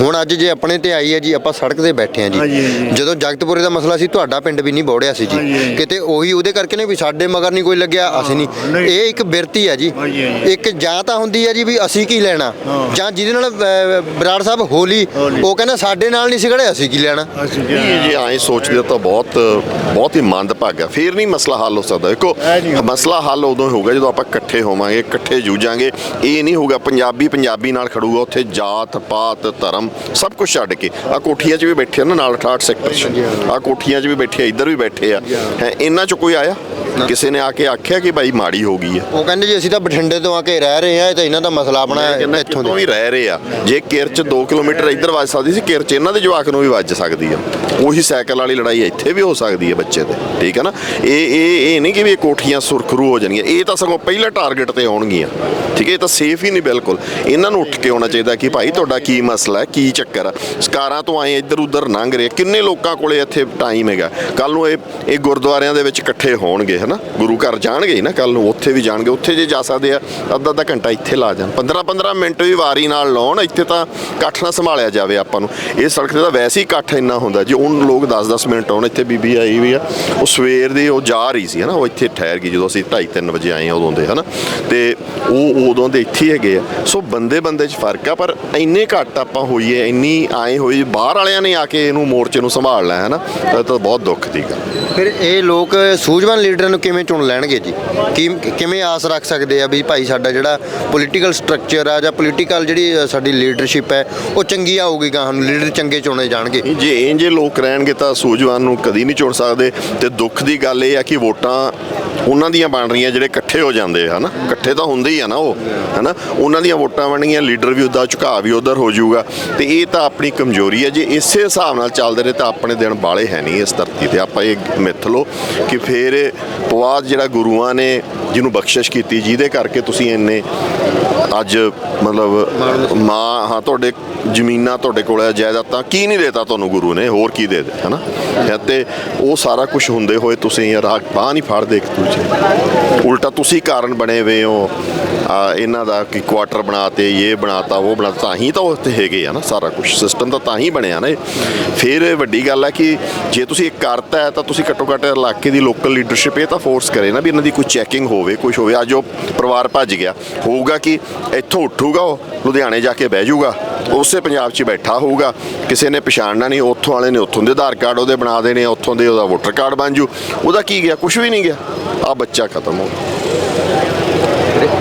ਹੁਣ ਅੱਜ ਜੇ ਆਪਣੇ ਤੇ ਆਈ ਹੈ ਜੀ ਆਪਾਂ ਸੜਕ ਤੇ ਬੈਠੇ ਹਾਂਜੀ, ਜੀ। ਜਦੋਂ ਜਗਤਪੁਰੇ ਦਾ ਮਸਲਾ ਸੀ ਤੁਹਾਡਾ ਪਿੰਡ ਵੀ ਨਹੀਂ ਬੋੜਿਆ ਸੀ ਜੀ। ਕਿਤੇ ਉਹੀ ਉਹਦੇ ਕਰਕੇ ਨੇ ਵੀ ਸਾਡੇ ਮਗਰ ਨਹੀਂ ਕੋਈ ਲੱਗਿਆ ਅਸੀਂ ਨਹੀਂ। ਇਹ ਇੱਕ ਬਿਰਤੀ ਹੈ ਜੀ। ਇੱਕ ਜਾਂ ਤਾਂ ਹੁੰਦੀ ਹੈ ਜੀ ਵੀ ਅਸੀਂ ਕੀ ਲੈਣਾ। ਜਾਂ ਜਿਹਦੇ ਨਾਲ ਬਰਾੜ ਸਾਹਿਬ ਹੋਲੀ। ਉਹ ਕਹਿੰਦਾ ਸਾਡੇ ਨਾਲ ਨਹੀਂ ਸਿਗੜੇ ਅਸੀਂ ਕੀ ਲੈਣਾ ਜੇ ਐਂ ਸੋਚਦੇ ਤਾਂ ਬਹੁਤ ਬਹੁਤ ਹੀ ਮੰਦਭਾਗਾ ਫੇਰ ਨਹੀਂ ਮਸਲਾ ਹੱਲ ਹੋ ਸਕਦਾ ਦੇਖੋ। ਮਸਲਾ ਹੱਲ ਉਦੋਂ ਹੀ ਹੋਊਗਾ ਜਦੋਂ ਆਪਾਂ ਇਕੱਠੇ ਹੋਵਾਂਗੇ ਇਕੱਠੇ ਜੂਝਾਂਗੇ ਇਹ ਨਹੀਂ ਹੋਊਗਾ ਪੰਜਾਬੀ ਪੰਜਾਬੀ ਨਾਲ ਖੜੂਗਾ ਉੱਥੇ ਜਾਤ ਪਾਤ ਧਰਮ ਸਭ ਕੁਝ ਛੱਡ ਕੇ। ਆ ਕੋਠੀਆਂ 'ਚ ਵੀ ਬੈਠੇ ਆ ਨਾ ਨਾਲ 68 ਸੈਕਟਰ ਆ ਕੋਠੀਆਂ 'ਚ ਵੀ ਬੈਠੇ ਆ ਇੱਧਰ ਵੀ ਬੈਠੇ ਆ। ਹੈ ਇਹਨਾਂ 'ਚ ਕੋਈ ਆਇਆ? ਕਿਸੇ ਨੇ ਆ ਕੇ ਆਖਿਆ ਕਿ ਭਾਈ ਮਾੜੀ ਹੋ ਗਈ ਆ? ਉਹ ਕਹਿੰਦੇ ਜੀ ਅਸੀਂ ਤਾਂ ਬਠਿੰਡੇ ਤੋਂ ਆ ਕੇ ਰਹਿ ਰਹੇ ਹਾਂ ਇਹ ਤਾਂ ਇਹਨਾਂ ਦਾ ਮਸਲਾ ਆਪਣਾ ਇੱਥੋਂ ਦੇ ਵੀ ਰਹਿ ਰਹੇ ਆ? ਜੇ ਕਿਰਚ 2 ਕਿਲੋਮੀਟਰ ਇੱਧਰ ਵੱਜ ਸਕਦੀ ਸੀ ਕਿਰਚ ਇਹਨਾਂ ਦੇ ਜਵਾਕ ਨੂੰ ਵੀ ਵੱਜ ਸਕਦੀ ਆ। ਉਹੀ ਸਾਈਕਲ ਵਾਲੀ ਲੜਾਈ ਇੱਥੇ ਵੀ ਹੋ ਸਕਦੀ ਹੈ ਬੱਚੇ ਤੇ, ਠੀਕ ਹੈ ਨਾ? ਇਹ ਇਹ ਇਹ ਨਹੀਂ ਕਿ ਵੀ ਇਹ ਕੋਠੀਆਂ ਸੁਰਖਰੂ ਹੋ ਜਾਣਗੀਆਂ, ਇਹ ਤਾਂ ਸਗੋਂ ਪਹਿਲੇ ਟਾਰਗੇਟ ਤੇ ਆਉਣਗੀਆਂ, ਠੀਕ ਹੈ? ਇਹ ਤਾਂ ਸੇਫ ਹੀ ਨਹੀਂ ਬਿਲਕੁਲ। ਇਹਨਾਂ ਨੂੰ ਉੱਠ ਕੇ ਆਉਣਾ ਚਾਹੀਦਾ ਕਿ ਭਾਈ ਤੁਹਾਡਾ ਕੀ ਮਸਲਾ ਹੈ, ਕੀ ਚੱਕਰ ਆ ਸਕਾਰਾਂ ਤੋਂ ਆਏ ਇੱਧਰ ਉੱਧਰ ਲੰਘ ਰਹੇ ਕਿੰਨੇ ਲੋਕਾਂ ਕੋਲੇ ਇੱਥੇ ਟਾਈਮ ਹੈਗਾ? ਕੱਲ ਨੂੰ ਇਹ ਇਹ ਗੁਰਦੁਆਰਿਆਂ ਦੇ ਵਿੱਚ ਇਕੱਠੇ ਹੋਣਗੇ ਹਨਾ ਗੁਰੂ ਘਰ ਜਾਣਗੇ ਨਾ ਕੱਲ ਨੂੰ, ਉੱਥੇ ਵੀ ਜਾਣਗੇ, ਉੱਥੇ ਜੇ ਜਾ ਸਕਦੇ ਆ ਅੱਧਾ ਅੱਧਾ ਘੰਟਾ ਇੱਥੇ ਲਾ ਜਾਣ। 15 15 ਮਿੰਟ ਵੀ ਵਾਰੀ ਨਾਲ ਲਾਉਣ, ਇੱਥੇ ਤਾਂ ਇਕੱਠ ਨਾ ਸੰਭਾਲਿਆ ਜਾਵੇ ਆਪਾਂ ਨੂੰ। ਇਹ ਸੜਕ ਤੇ ਤਾਂ ਵੈਸੇ ਹੀ ਇਕੱਠ ਇੰਨਾ ਹੁੰਦਾ, ਜੇ ਉਹਨ ਲੋਕ 10-10 ਮਿੰਟ ਆਉਣ ਇੱਥੇ ਬੀਬੀ ਆਈ ਵੀ ਆ। ਉਹ ਸਵੇਰ ਦੀ ਉਹ ਜਾ ਰਹੀ ਸੀ ਹਨਾ ਉਹ ਇੱਥੇ ਠਹਿਰ ਗਈ ਜਦੋਂ ਅਸੀਂ 2:30 ਵਜੇ ਆਏ ਆ ਉਦੋਂ ਦੇ ਹਨਾ। ਤੇ ਉਹ ਉਦੋਂ ਦੇ ਇੱਥੇ ਹੀ ਹੈਗੇ ਆ। ਸੋ ਬੰਦੇ ਬੰਦੇ 'ਚ ਫ਼ਰਕ ਆ ਪਰ ਇੰਨੇ ਘੱਟ ਆਪਾਂ ਹੋਈਏ ਇੰਨੀ ਆਏ ਹੋਈ ਬਾਹਰ ਵਾਲਿਆਂ ਨੇ ਆ ਕੇ ਇਹਨੂੰ ਮੋਰਚੇ ਨੂੰ ਸੰਭਾਲਣਾ ਹੈ ਨਾ ਤਾਂ ਤਾਂ ਬਹੁਤ ਦੁੱਖ ਦੀ ਗੱਲ ਫਿਰ ਇਹ ਲੋਕ ਸੂਝਵਾਨ ਲੀਡਰਾਂ ਨੂੰ ਕਿਵੇਂ ਚੁਣ ਲੈਣਗੇ ਜੀ? ਕੀ ਕਿਵੇਂ ਆਸ ਰੱਖ ਸਕਦੇ ਆ ਵੀ ਭਾਈ ਸਾਡਾ ਜਿਹੜਾ ਪੋਲੀਟੀਕਲ ਸਟਰਕਚਰ ਆ ਜਾਂ ਪੋਲੀਟੀਕਲ ਜਿਹੜੀ ਸਾਡੀ ਲੀਡਰਸ਼ਿਪ ਹੈ ਉਹ ਚੰਗੀ ਆਊਗੀ ਗਾਹਾਂ ਨੂੰ ਲੀਡਰ ਚੰਗੇ ਚੁਣੇ ਜਾਣਗੇ? ਜੇ ਇੰਜੇ ਲੋਕ ਰਹਿਣਗੇ ਤਾਂ ਸੂਝਵਾਨ ਨੂੰ ਕਦੀ ਨਹੀਂ ਚੁਣ ਸਕਦੇ ਤੇ ਦੁੱਖ ਦੀ ਗੱਲ ਇਹ ਆ ਕਿ ਵੋਟਾਂ ਉਹਨਾਂ ਦੀਆਂ ਬਣ ਰਹੀਆਂ ਜਿਹੜੇ ਇਕੱਠੇ ਹੋ ਜਾਂਦੇ ਹਨਾ? ਇਕੱਠੇ ਤਾਂ ਹੁੰਦੇ ਹੀ ਆ ਨਾ ਉਹ ਹਨਾ? ਉਹਨਾਂ ਦੀਆਂ ਵੋਟਾਂ ਬਣੀਆਂ ਲੀਡਰ ਵੀ ਉਹਦਾ ਝੁਕਾਅ ਵੀ ਉਧਰ ਹੋ ਜਾਊਗਾ ਤੇ ਇਹ ਤਾਂ ਆਪਣੀ ਕਮਜ਼ੋਰੀ ਹੈ ਜੇ ਇਸੇ ਹਿਸਾਬ ਨਾਲ ਚੱਲਦੇ ਰਹੇ ਤਾਂ ਆਪਣੇ ਦਿਨ ਬਾਲੇ ਹੈ ਨਹੀਂ ਇਸ ਧਰਤੀ ਤੇ। ਆਪਾਂ ਇਹ ਮਿੱਥ ਲਓ ਕਿ ਫੇਰ ਪਵਾਦ ਜਿਹੜਾ ਗੁਰੂਆਂ ਨੇ ਜਿਹਨੂੰ ਬਖਸ਼ਿਸ਼ ਕੀਤੀ ਜਿਹਦੇ ਕਰਕੇ ਤੁਸੀਂ ਇੰਨੇ ਅੱਜ ਮਤਲਬ ਮਾਂ ਹਾਂ ਤੁਹਾਡੇ ਜ਼ਮੀਨਾਂ ਤੁਹਾਡੇ ਕੋਲ ਹੈ ਜਾਇਦਾਦਾਂ ਕੀ ਨਹੀਂ ਦੇਤਾ ਤੁਹਾਨੂੰ ਗੁਰੂ ਨੇ? ਹੋਰ ਕੀ ਦੇ ਦੇ, ਹਨਾ? ਹੈ ਤੇ ਉਹ ਸਾਰਾ ਕੁਝ ਹੁੰਦੇ ਹੋਏ ਤੁਸੀਂ ਯਾਰ ਆਹ ਬਾਂਹ ਨਹੀਂ ਫੜਦੇ ਇੱਕ ਦੂਜੇ ਉਲਟਾ ਤੁਸੀਂ ਕਾਰਨ ਬਣੇ ਹੋਏ ਹੋ। ਇਹਨਾਂ ਦਾ ਕਿ ਕੁਆਟਰ ਬਣਾਤੇ, ਇਹ ਬਣਾਤਾ, ਉਹ ਬਣਾ ਤਾਂ ਹੀ ਤਾਂ ਉਹ ਉੱਥੇ ਹੈਗੇ ਆ ਨਾ ਸਾਰਾ ਕੁਝ ਸਿਸਟਮ ਤਾਂ ਤਾਂ ਹੀ ਬਣਿਆ ਨਾ ਫਿਰ ਵੱਡੀ ਗੱਲ ਹੈ ਕਿ ਜੇ ਤੁਸੀਂ ਇੱਕ ਕਰਤਾ ਹੈ ਤਾਂ ਤੁਸੀਂ ਘੱਟੋ ਘੱਟ ਇਲਾਕੇ ਦੀ ਲੋਕਲ ਲੀਡਰਸ਼ਿਪ ਇਹ ਤਾਂ ਫੋਰਸ ਕਰੇ ਨਾ ਵੀ ਇਹਨਾਂ ਦੀ ਕੋਈ ਚੈਕਿੰਗ ਹੋਵੇ ਕੁਝ ਹੋਵੇ। ਅੱਜ ਉਹ ਪਰਿਵਾਰ ਭੱਜ ਗਿਆ। ਹੋਊਗਾ ਕਿ ਇੱਥੋਂ ਉੱਠੂਗਾ ਉਹ, ਲੁਧਿਆਣੇ ਜਾ ਕੇ ਬਹਿ ਜਾਊਗਾ। ਉਸੇ ਪੰਜਾਬ 'ਚ ਬੈਠਾ ਹੋਊਗਾ। ਕਿਸੇ ਨੇ ਪਛਾਣਨਾ ਨਹੀਂ ਉੱਥੋਂ ਵਾਲੇ ਨੇ ਉੱਥੋਂ ਦੇ ਆਧਾਰ ਕਾਰਡ ਉਹਦੇ ਬਣਾ ਦੇਣੇ ਉੱਥੋਂ ਦੇ ਉਹਦਾ ਵੋਟਰ ਕਾਰਡ ਬਣ ਜੂ। ਉਹਦਾ ਕੀ ਗਿਆ? ਕੁਝ ਵੀ ਨਹੀਂ ਗਿਆ। ਆ ਬੱਚਾ ਖਤਮ ਹੋ ਗਿਆ।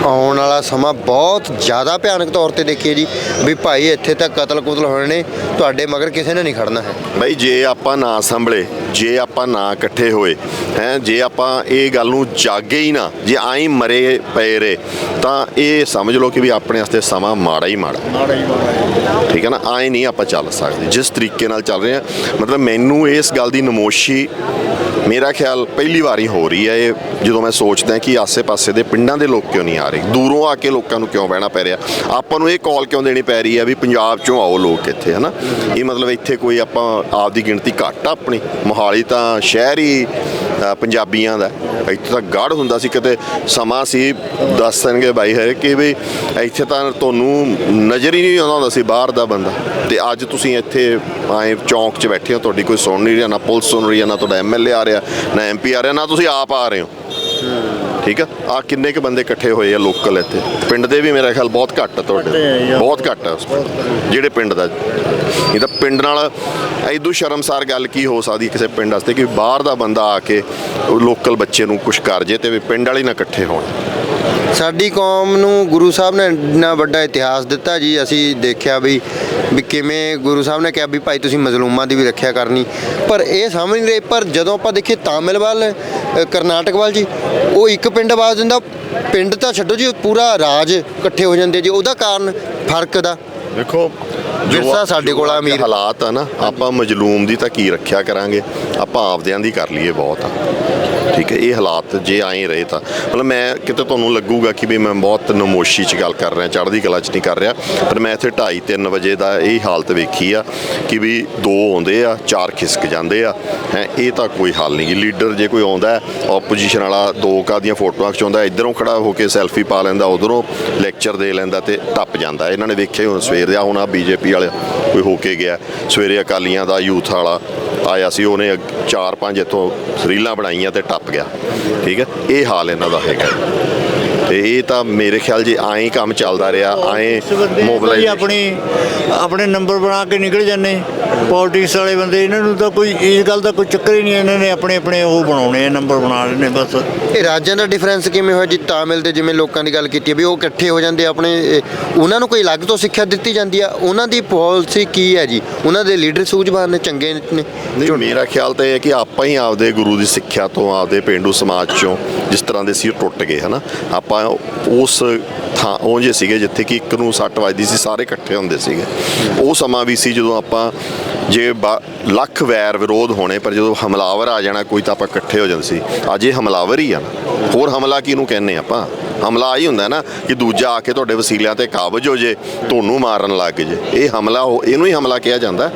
ਆਉਣ ਵਾਲਾ ਸਮਾਂ ਬਹੁਤ ਜ਼ਿਆਦਾ ਭਿਆਨਕ ਤੌਰ ਤੇ ਦੇਖੀਏ ਜੀ। ਵੀ ਭਾਈ ਇੱਥੇ ਤੱਕ ਕਤਲ ਕੁਤਲ ਹੋਣੇ ਨੇ। ਤੁਹਾਡੇ ਮਗਰ ਕਿਸੇ ਨੇ ਨਹੀਂ ਖੜਨਾ ਹੈ। ਬਈ ਜੇ ਆਪਾਂ ਨਾ ਸੰਭਲੇ ਜੇ ਆਪਾਂ ਨਾ ਇਕੱਠੇ ਹੋਏ ਹੈ ਜੇ ਆਪਾਂ ਇਹ ਗੱਲ ਨੂੰ ਜਾਗੇ ਹੀ ਨਾ ਜੇ ਆਈ ਮਰੇ ਪਏ ਰੇ ਤਾਂ ਇਹ ਸਮਝ ਲਓ ਕਿ ਵੀ ਆਪਣੇ ਵਾਸਤੇ ਸਮਾਂ ਮਾੜਾ ਹੀ ਮਾੜਾ। ਮਾੜਾ ਹੀ ਮਾੜਾ ਠੀਕ ਹੈ ਨਾ? ਆਏ ਨਹੀਂ ਆਪਾਂ ਚੱਲ ਸਕਦੇ। ਜਿਸ ਤਰੀਕੇ ਨਾਲ ਚੱਲ ਰਹੇ ਆ ਮਤਲਬ ਮੈਨੂੰ ਇਸ ਗੱਲ ਦੀ ਨਮੋਸ਼ੀ ਮੇਰਾ ਖਿਆਲ ਪਹਿਲੀ ਵਾਰੀ ਹੋ ਰਹੀ ਹੈ ਇਹ ਜਦੋਂ ਮੈਂ ਸੋਚਦਾ ਕਿ ਆਸੇ-ਪਾਸੇ ਦੇ ਪਿੰਡਾਂ ਦੇ ਲੋਕ ਕਿਉਂ ਨਹੀਂ ਆ ਰਹੇ? ਦੂਰੋਂ ਆ ਕੇ ਲੋਕਾਂ ਨੂੰ ਕਿਉਂ ਬਹਿਣਾ ਪੈ ਰਿਹਾ? ਆਪਾਂ ਨੂੰ ਇਹ ਕਾਲ ਕਿਉਂ ਦੇਣੀ ਪੈ ਰਹੀ ਹੈ ਵੀ ਪੰਜਾਬ ਚੋਂ ਆਓ ਲੋਕ ਇੱਥੇ ਹਨਾ? ਇਹ ਮਤਲਬ ਇੱਥੇ ਕੋਈ ਆਪਾਂ ਆਪਦੀ ਗਿਣਤੀ ਘੱਟ ਆ ਆਪਣੀ ਮੋਹਾਲੀ ਤਾਂ ਸ਼ਹਿਰ ਹੀ ਪੰਜਾਬੀਆਂ ਦਾ। ਇੱਥੇ ਤਾਂ ਗੜ ਹੁੰਦਾ ਸੀ, ਕਿਤੇ ਸਮਾਂ ਸੀ, ਦੱਸ ਦੇਣਗੇ ਬਾਈ ਹੈ ਕਿ ਵੀ ਇੱਥੇ ਤਾਂ ਤੁਹਾਨੂੰ ਨਜ਼ਰ ਹੀ ਨਹੀਂ ਆਉਂਦਾ ਹੁੰਦਾ ਸੀ, ਬਾਹਰ ਦਾ ਬੰਦਾ। ਤੇ ਅੱਜ ਤੁਸੀਂ ਇੱਥੇ ਆਏ ਚੌਂਕ 'ਚ ਬੈਠੇ ਹੋ, ਤੁਹਾਡੀ ਕੋਈ ਸੁਣ ਨਹੀਂ ਰਿਹਾ, ਨਾ ਪੁਲਿਸ ਸੁਣ ਰਹੀ ਹੈ, ਨਾ ਤੁਹਾਡਾ ਐਮਐਲਏ ਆ ਰਿਹਾ, ਨਾ ਐਮਪੀ ਆ ਰਿਹਾ, ਨਾ ਤੁਸੀਂ ਆਪ ਆ ਰਹੇ ਹੋ। ਠੀਕ ਆ? ਆ ਕਿੰਨੇ ਕ ਬੰਦੇ ਇਕੱਠੇ ਹੋਏ ਆ ਲੋਕਲ ਇੱਥੇ? ਪਿੰਡ ਦੇ ਵੀ ਮੇਰਾ ਖਿਆਲ ਬਹੁਤ ਘੱਟ ਆ ਤੁਹਾਡੇ। ਬਹੁਤ ਘੱਟ ਆ। ਜਿਹੜੇ ਪਿੰਡ ਦਾ। ਇਹ ਤਾਂ ਪਿੰਡ ਨਾਲ ਐਦੂ ਸ਼ਰਮਸਾਰ ਗੱਲ ਕੀ ਹੋ ਸਕਦੀ ਕਿਸੇ ਪਿੰਡ ਵਾਸਤੇ ਕਿ ਬਾਹਰ ਦਾ ਬੰਦਾ ਆ ਕੇ ਲੋਕਲ ਬੱਚੇ ਨੂੰ ਕੁਝ ਕਰ ਜੇ ਤੇ ਵੀ ਪਿੰਡ ਵਾਲੇ ਨਾ ਇਕੱਠੇ ਹੋਣ। ਸਾਡੀ ਕੌਮ ਨੂੰ ਗੁਰੂ ਸਾਹਿਬ ਨੇ ਇੰਨਾ ਵੱਡਾ ਇਤਿਹਾਸ ਦਿੱਤਾ ਜੀ, ਅਸੀਂ ਦੇਖਿਆ ਵੀ ਵੀ ਕਿਵੇਂ ਗੁਰੂ ਸਾਹਿਬ ਨੇ ਕਿਹਾ ਵੀ ਭਾਈ ਤੁਸੀਂ ਮਜ਼ਲੂਮਾਂ ਦੀ ਵੀ ਰੱਖਿਆ ਕਰਨੀ। ਪਰ ਇਹ ਸਮਝ ਨਹੀਂ ਰਹੇ, ਪਰ ਜਦੋਂ ਆਪਾਂ ਦੇਖੀਏ ਤਾਮਿਲ ਵੱਲ ਕਰਨਾਟਕ ਵੱਲ ਜੀ, ਉਹ ਇੱਕ ਪਿੰਡ ਆਵਾਜ਼ ਦਿੰਦਾ, ਪਿੰਡ ਤਾਂ ਛੱਡੋ ਜੀ, ਪੂਰਾ ਰਾਜ ਇਕੱਠੇ ਹੋ ਜਾਂਦੇ ਜੀ, ਉਹਦਾ ਕਾਰਨ ਫ਼ਰਕ ਦਾ। ਦੇਖੋ ਵਿਰਸਾ ਸਾਡੇ ਕੋਲ ਆ ਅਮੀਰ। ਹਾਲਾਤ ਆ ਨਾ ਆਪਾਂ ਮਜਲੂਮ ਦੀ ਤਾਂ ਕੀ ਰੱਖਿਆ ਕਰਾਂਗੇ? ਆਪਾਂ ਆਪਦਿਆਂ ਦੀ ਕਰ ਲਈਏ ਬਹੁਤ ਆ। ਠੀਕ ਹੈ ਇਹ ਹਾਲਾਤ ਜੇ ਆਏ ਰਹੇ ਤਾਂ। ਮਤਲਬ ਮੈਂ ਕਿਤੇ ਤੁਹਾਨੂੰ ਲੱਗੂਗਾ ਕਿ ਵੀ ਮੈਂ ਬਹੁਤ ਨਮੋਸ਼ੀ 'ਚ ਗੱਲ ਕਰ ਰਿਹਾ ਚੜ੍ਹਦੀ ਕਲਾ 'ਚ ਨਹੀਂ ਕਰ ਰਿਹਾ ਪਰ ਮੈਂ ਇੱਥੇ 2:30 3 ਵਜੇ ਦਾ ਇਹ ਹਾਲਤ ਵੇਖੀ ਆ ਕਿ ਵੀ ਦੋ ਆਉਂਦੇ ਆ ਚਾਰ ਖਿਸਕ ਜਾਂਦੇ ਆ। ਹੈ ਇਹ ਤਾਂ ਕੋਈ ਹੱਲ ਨਹੀਂ। ਲੀਡਰ ਜੇ ਕੋਈ ਆਉਂਦਾ ਆਪੋਜੀਸ਼ਨ ਵਾਲਾ ਦੋ ਕਾ ਦੀਆਂ ਫੋਟੋਆਂ ਖਿਚਾਉਂਦਾ ਇਧਰੋਂ ਖੜਾ ਹੋ ਕੇ ਸੈਲਫੀ ਪਾ ਲੈਂਦਾ ਉਧਰੋਂ ਲੈਕਚਰ ਦੇ ਲੈਂਦਾ ਤੇ ਟੱਪ ਜਾਂਦਾ ਇਹਨਾਂ ਨੇ ਵੇਖਿਆ ਹੁਣ ਸਵੇਰ ਦਾ ਹੁਣ ਆ ਬੀਜੇਪੀ ਵਾਲੇ ਕੋਈ ਹੋ ਕੇ ਗਿਆ। ਸਵੇਰੇ ਅਕਾਲੀਆਂ ਦਾ ਯੂਥ ਵਾਲਾ ਆਇਆ ਸੀ, ਉਹਨੇ ਚਾਰ ਪੰਜ ਇੱਥੋਂ ਰੀਲਾਂ ਬਣਾਈਆਂ ਤੇ ਟੱਪ ਗਿਆ। ਠੀਕ ਹੈ? ਇਹ ਹਾਲ ਇਹਨਾਂ ਦਾ ਹੈਗਾ। ਤੇ ਇਹ ਤਾਂ ਮੇਰੇ ਖਿਆਲ ਜੇ ਐਂ ਕੰਮ ਚੱਲਦਾ ਰਿਹਾ ਜੀ ਮੋਬਿਲਾਈਜ਼ ਆਪਣੀ ਆਪਣੇ ਨੰਬਰ ਬਣਾ ਕੇ ਨਿਕਲ ਜਾਂਦੇ। ਪੋਲਿਟਿਕਸ ਵਾਲੇ ਬੰਦੇ ਇਹਨਾਂ ਨੂੰ ਤਾਂ ਕੋਈ ਇਸ ਗੱਲ ਦਾ ਕੋਈ ਚੱਕਰ ਹੀ ਨਹੀਂ ਇਹਨਾਂ ਨੇ ਆਪਣੇ ਆਪਣੇ ਉਹ ਬਣਾਉਣੇ ਆ ਨੰਬਰ ਬਣਾ ਲੈਣੇ ਬਸ। ਇਹ ਰਾਜਾਂ ਦਾ ਡਿਫਰੈਂਸ ਕਿਵੇਂ ਹੋਇਆ ਜੀ? ਤਾਮਿਲ ਦੇ ਜਿਵੇਂ ਲੋਕਾਂ ਦੀ ਗੱਲ ਕੀਤੀ ਵੀ ਉਹ ਇਕੱਠੇ ਹੋ ਜਾਂਦੇ ਆਪਣੇ ਉਹਨਾਂ ਨੂੰ ਕੋਈ ਅਲੱਗ ਤੋਂ ਸਿੱਖਿਆ ਦਿੱਤੀ ਜਾਂਦੀ ਆ? ਉਹਨਾਂ ਦੀ ਪਾਲਿਸੀ ਕੀ ਹੈ ਜੀ? ਉਹਨਾਂ ਦੇ ਲੀਡਰ ਸੂਝਵਾਨ ਨੇ ਚੰਗੇ ਨੇ? ਨਹੀਂ ਮੇਰਾ ਖਿਆਲ ਤਾਂ ਇਹ ਹੈ ਕਿ ਆਪਾਂ ਹੀ ਆਪਦੇ ਗੁਰੂ ਦੀ ਸਿੱਖਿਆ ਤੋਂ ਆਪਦੇ ਪਿੰਡੂ ਸਮਾਜ ਚੋਂ ਜਿਸ ਤਰ੍ਹਾਂ ਦੇ ਸੀ ਉਹ ਟੁੱਟ ਗਏ ਹਨਾ? ਆਪਾਂ ਉਸ ਥਾਂ ਉਹ ਜੇ ਸੀਗੇ ਜਿੱਥੇ ਕਿ ਇੱਕ ਨੂੰ ਸੱਟ ਵੱਜਦੀ ਸੀ, ਸਾਰੇ ਇਕੱਠੇ ਹੁੰਦੇ ਸੀਗੇ। ਉਹ ਸਮਾਂ ਵੀ ਸੀ ਜਦੋਂ ਆਪਾਂ ਜੇ ਲੱਖ ਵੈਰ ਵਿਰੋਧ ਹੋਣੇ, ਪਰ ਜਦੋਂ ਹਮਲਾਵਰ ਆ ਜਾਣਾ, ਕੋਈ ਤਾਂ ਆਪਾਂ ਇਕੱਠੇ ਹੋ ਜਾਂਦੇ ਸੀ। ਅੱਜ ਇਹ ਹਮਲਾਵਰ ਹੀ ਆ ਨਾ। ਹੋਰ ਹਮਲਾ ਕਿਹਨੂੰ ਕਹਿੰਨੇ ਆਪਾਂ? ਹਮਲਾ ਹੀ ਹੁੰਦਾ ਨਾ ਕਿ ਦੂਜਾ ਆ ਕੇ ਤੁਹਾਡੇ ਵਸੀਲਿਆਂ ਤੇ ਕਾਬਜ ਹੋ ਜੇ ਤੁਹਾਨੂੰ ਮਾਰਨ ਲੱਗ ਜੇ। ਇਹ ਹਮਲਾ ਇਹਨੂੰ ਹੀ ਹਮਲਾ ਕਿਹਾ ਜਾਂਦਾ।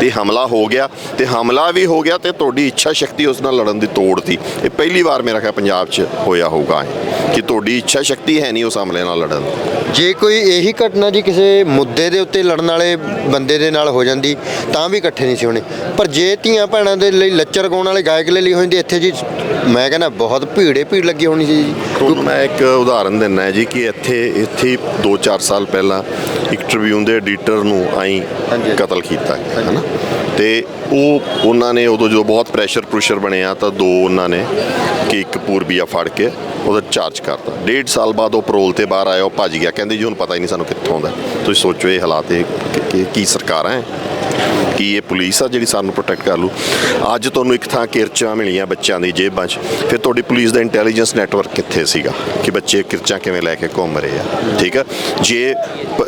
ਤੇ ਹਮਲਾ ਹੋ ਗਿਆ ਤੇ ਹਮਲਾ ਵੀ ਹੋ ਗਿਆ ਤੇ ਤੁਹਾਡੀ ਇੱਛਾ ਸ਼ਕਤੀ ਉਸ ਨਾਲ ਲੜਨ ਦੀ ਤੋੜਤੀ ਇਹ ਪਹਿਲੀ ਵਾਰ ਮੇਰਾ ਖਿਆਲ ਪੰਜਾਬ 'ਚ ਹੋਇਆ ਹੋਊਗਾ ਕਿ ਤੁਹਾਡੀ ਇੱਛਾ ਸ਼ਕਤੀ ਹੈ ਨਹੀਂ ਉਸ ਹਮਲੇ ਨਾਲ ਲੜਨ ਜੇ ਕੋਈ ਇਹੀ ਘਟਨਾ ਜੀ ਕਿਸੇ ਮੁੱਦੇ ਦੇ ਉੱਤੇ ਲੜਨ ਵਾਲੇ ਬੰਦੇ ਦੇ ਨਾਲ ਹੋ ਜਾਂਦੀ ਤਾਂ ਵੀ ਇਕੱਠੇ ਨਹੀਂ ਸੀ ਹੋਣੇ। ਪਰ ਜੇ ਧੀਆਂ ਭੈਣਾਂ ਦੇ ਲਈ ਲੱਚਰ ਗਾਉਣ ਵਾਲੇ ਗਾਇਕ ਲਈ ਹੋ ਜਾਂਦੀ ਇੱਥੇ ਜੀ ਮੈਂ ਕਹਿੰਦਾ ਬਹੁਤ ਭੀੜੇ ਭੀੜ ਲੱਗੀ ਹੋਣੀ ਸੀ ਜੀ। ਮੈਂ ਇੱਕ ਉਦਾਹਰਨ ਦਿੰਨਾ ਹੈ ਜੀ ਕਿ ਇੱਥੇ ਇੱਥੇ 2-4 ਸਾਲ ਪਹਿਲਾਂ ਇੱਕ ਟ੍ਰਿਬਿਊਨ ਦੇ ਐਡੀਟਰ ਨੂੰ ਆਈ। ਕਤਲ ਕੀਤਾ ਹੈ ਨਾ ਤੇ ਉਹ ਉਹਨਾਂ ਨੇ ਉਦੋਂ ਜਦੋਂ ਬਹੁਤ ਪ੍ਰੈਸ਼ਰ ਪ੍ਰੂਸ਼ਰ ਬਣਿਆ ਤਾਂ ਦੋ ਉਹਨਾਂ ਨੇ ਕਿ ਇੱਕ ਪੂਰਬੀਆ ਫੜ ਕੇ ਉਹਦਾ ਚਾਰਜ ਕਰਤਾ। ਡੇਢ ਸਾਲ ਬਾਅਦ ਉਹ ਪਰੋਲ ਤੇ ਬਾਹਰ ਆਇਆ ਉਹ ਭੱਜ ਗਿਆ। ਕਹਿੰਦੇ ਜੀ ਹੁਣ ਪਤਾ ਹੀ ਨਹੀਂ ਸਾਨੂੰ ਕਿੱਥੋਂ ਆਉਂਦਾ ਤੁਸੀਂ ਸੋਚੋ ਇਹ ਹਾਲਾਤ ਇਹ ਕੀ ਸਰਕਾਰਾਂ ਹੈ? ਕੀ ਇਹ ਪੁਲਿਸ ਆ ਜਿਹੜੀ ਸਾਨੂੰ ਪ੍ਰੋਟੈਕਟ ਕਰ ਲੂ ਅੱਜ ਤੁਹਾਨੂੰ ਇੱਕ ਥਾਂ ਕਿਰਚਾਂ ਮਿਲੀਆਂ ਬੱਚਿਆਂ ਦੀ ਜੇਬਾਂ 'ਚ। ਫਿਰ ਤੁਹਾਡੀ ਪੁਲਿਸ ਦਾ ਇੰਟੈਲੀਜੈਂਸ ਨੈਟਵਰਕ ਕਿੱਥੇ ਸੀਗਾ? ਕਿ ਬੱਚੇ ਕਿਰਚਾਂ ਕਿਵੇਂ ਲੈ ਕੇ ਘੁੰਮ ਰਹੇ ਆ? ਠੀਕ ਆ? ਜੇ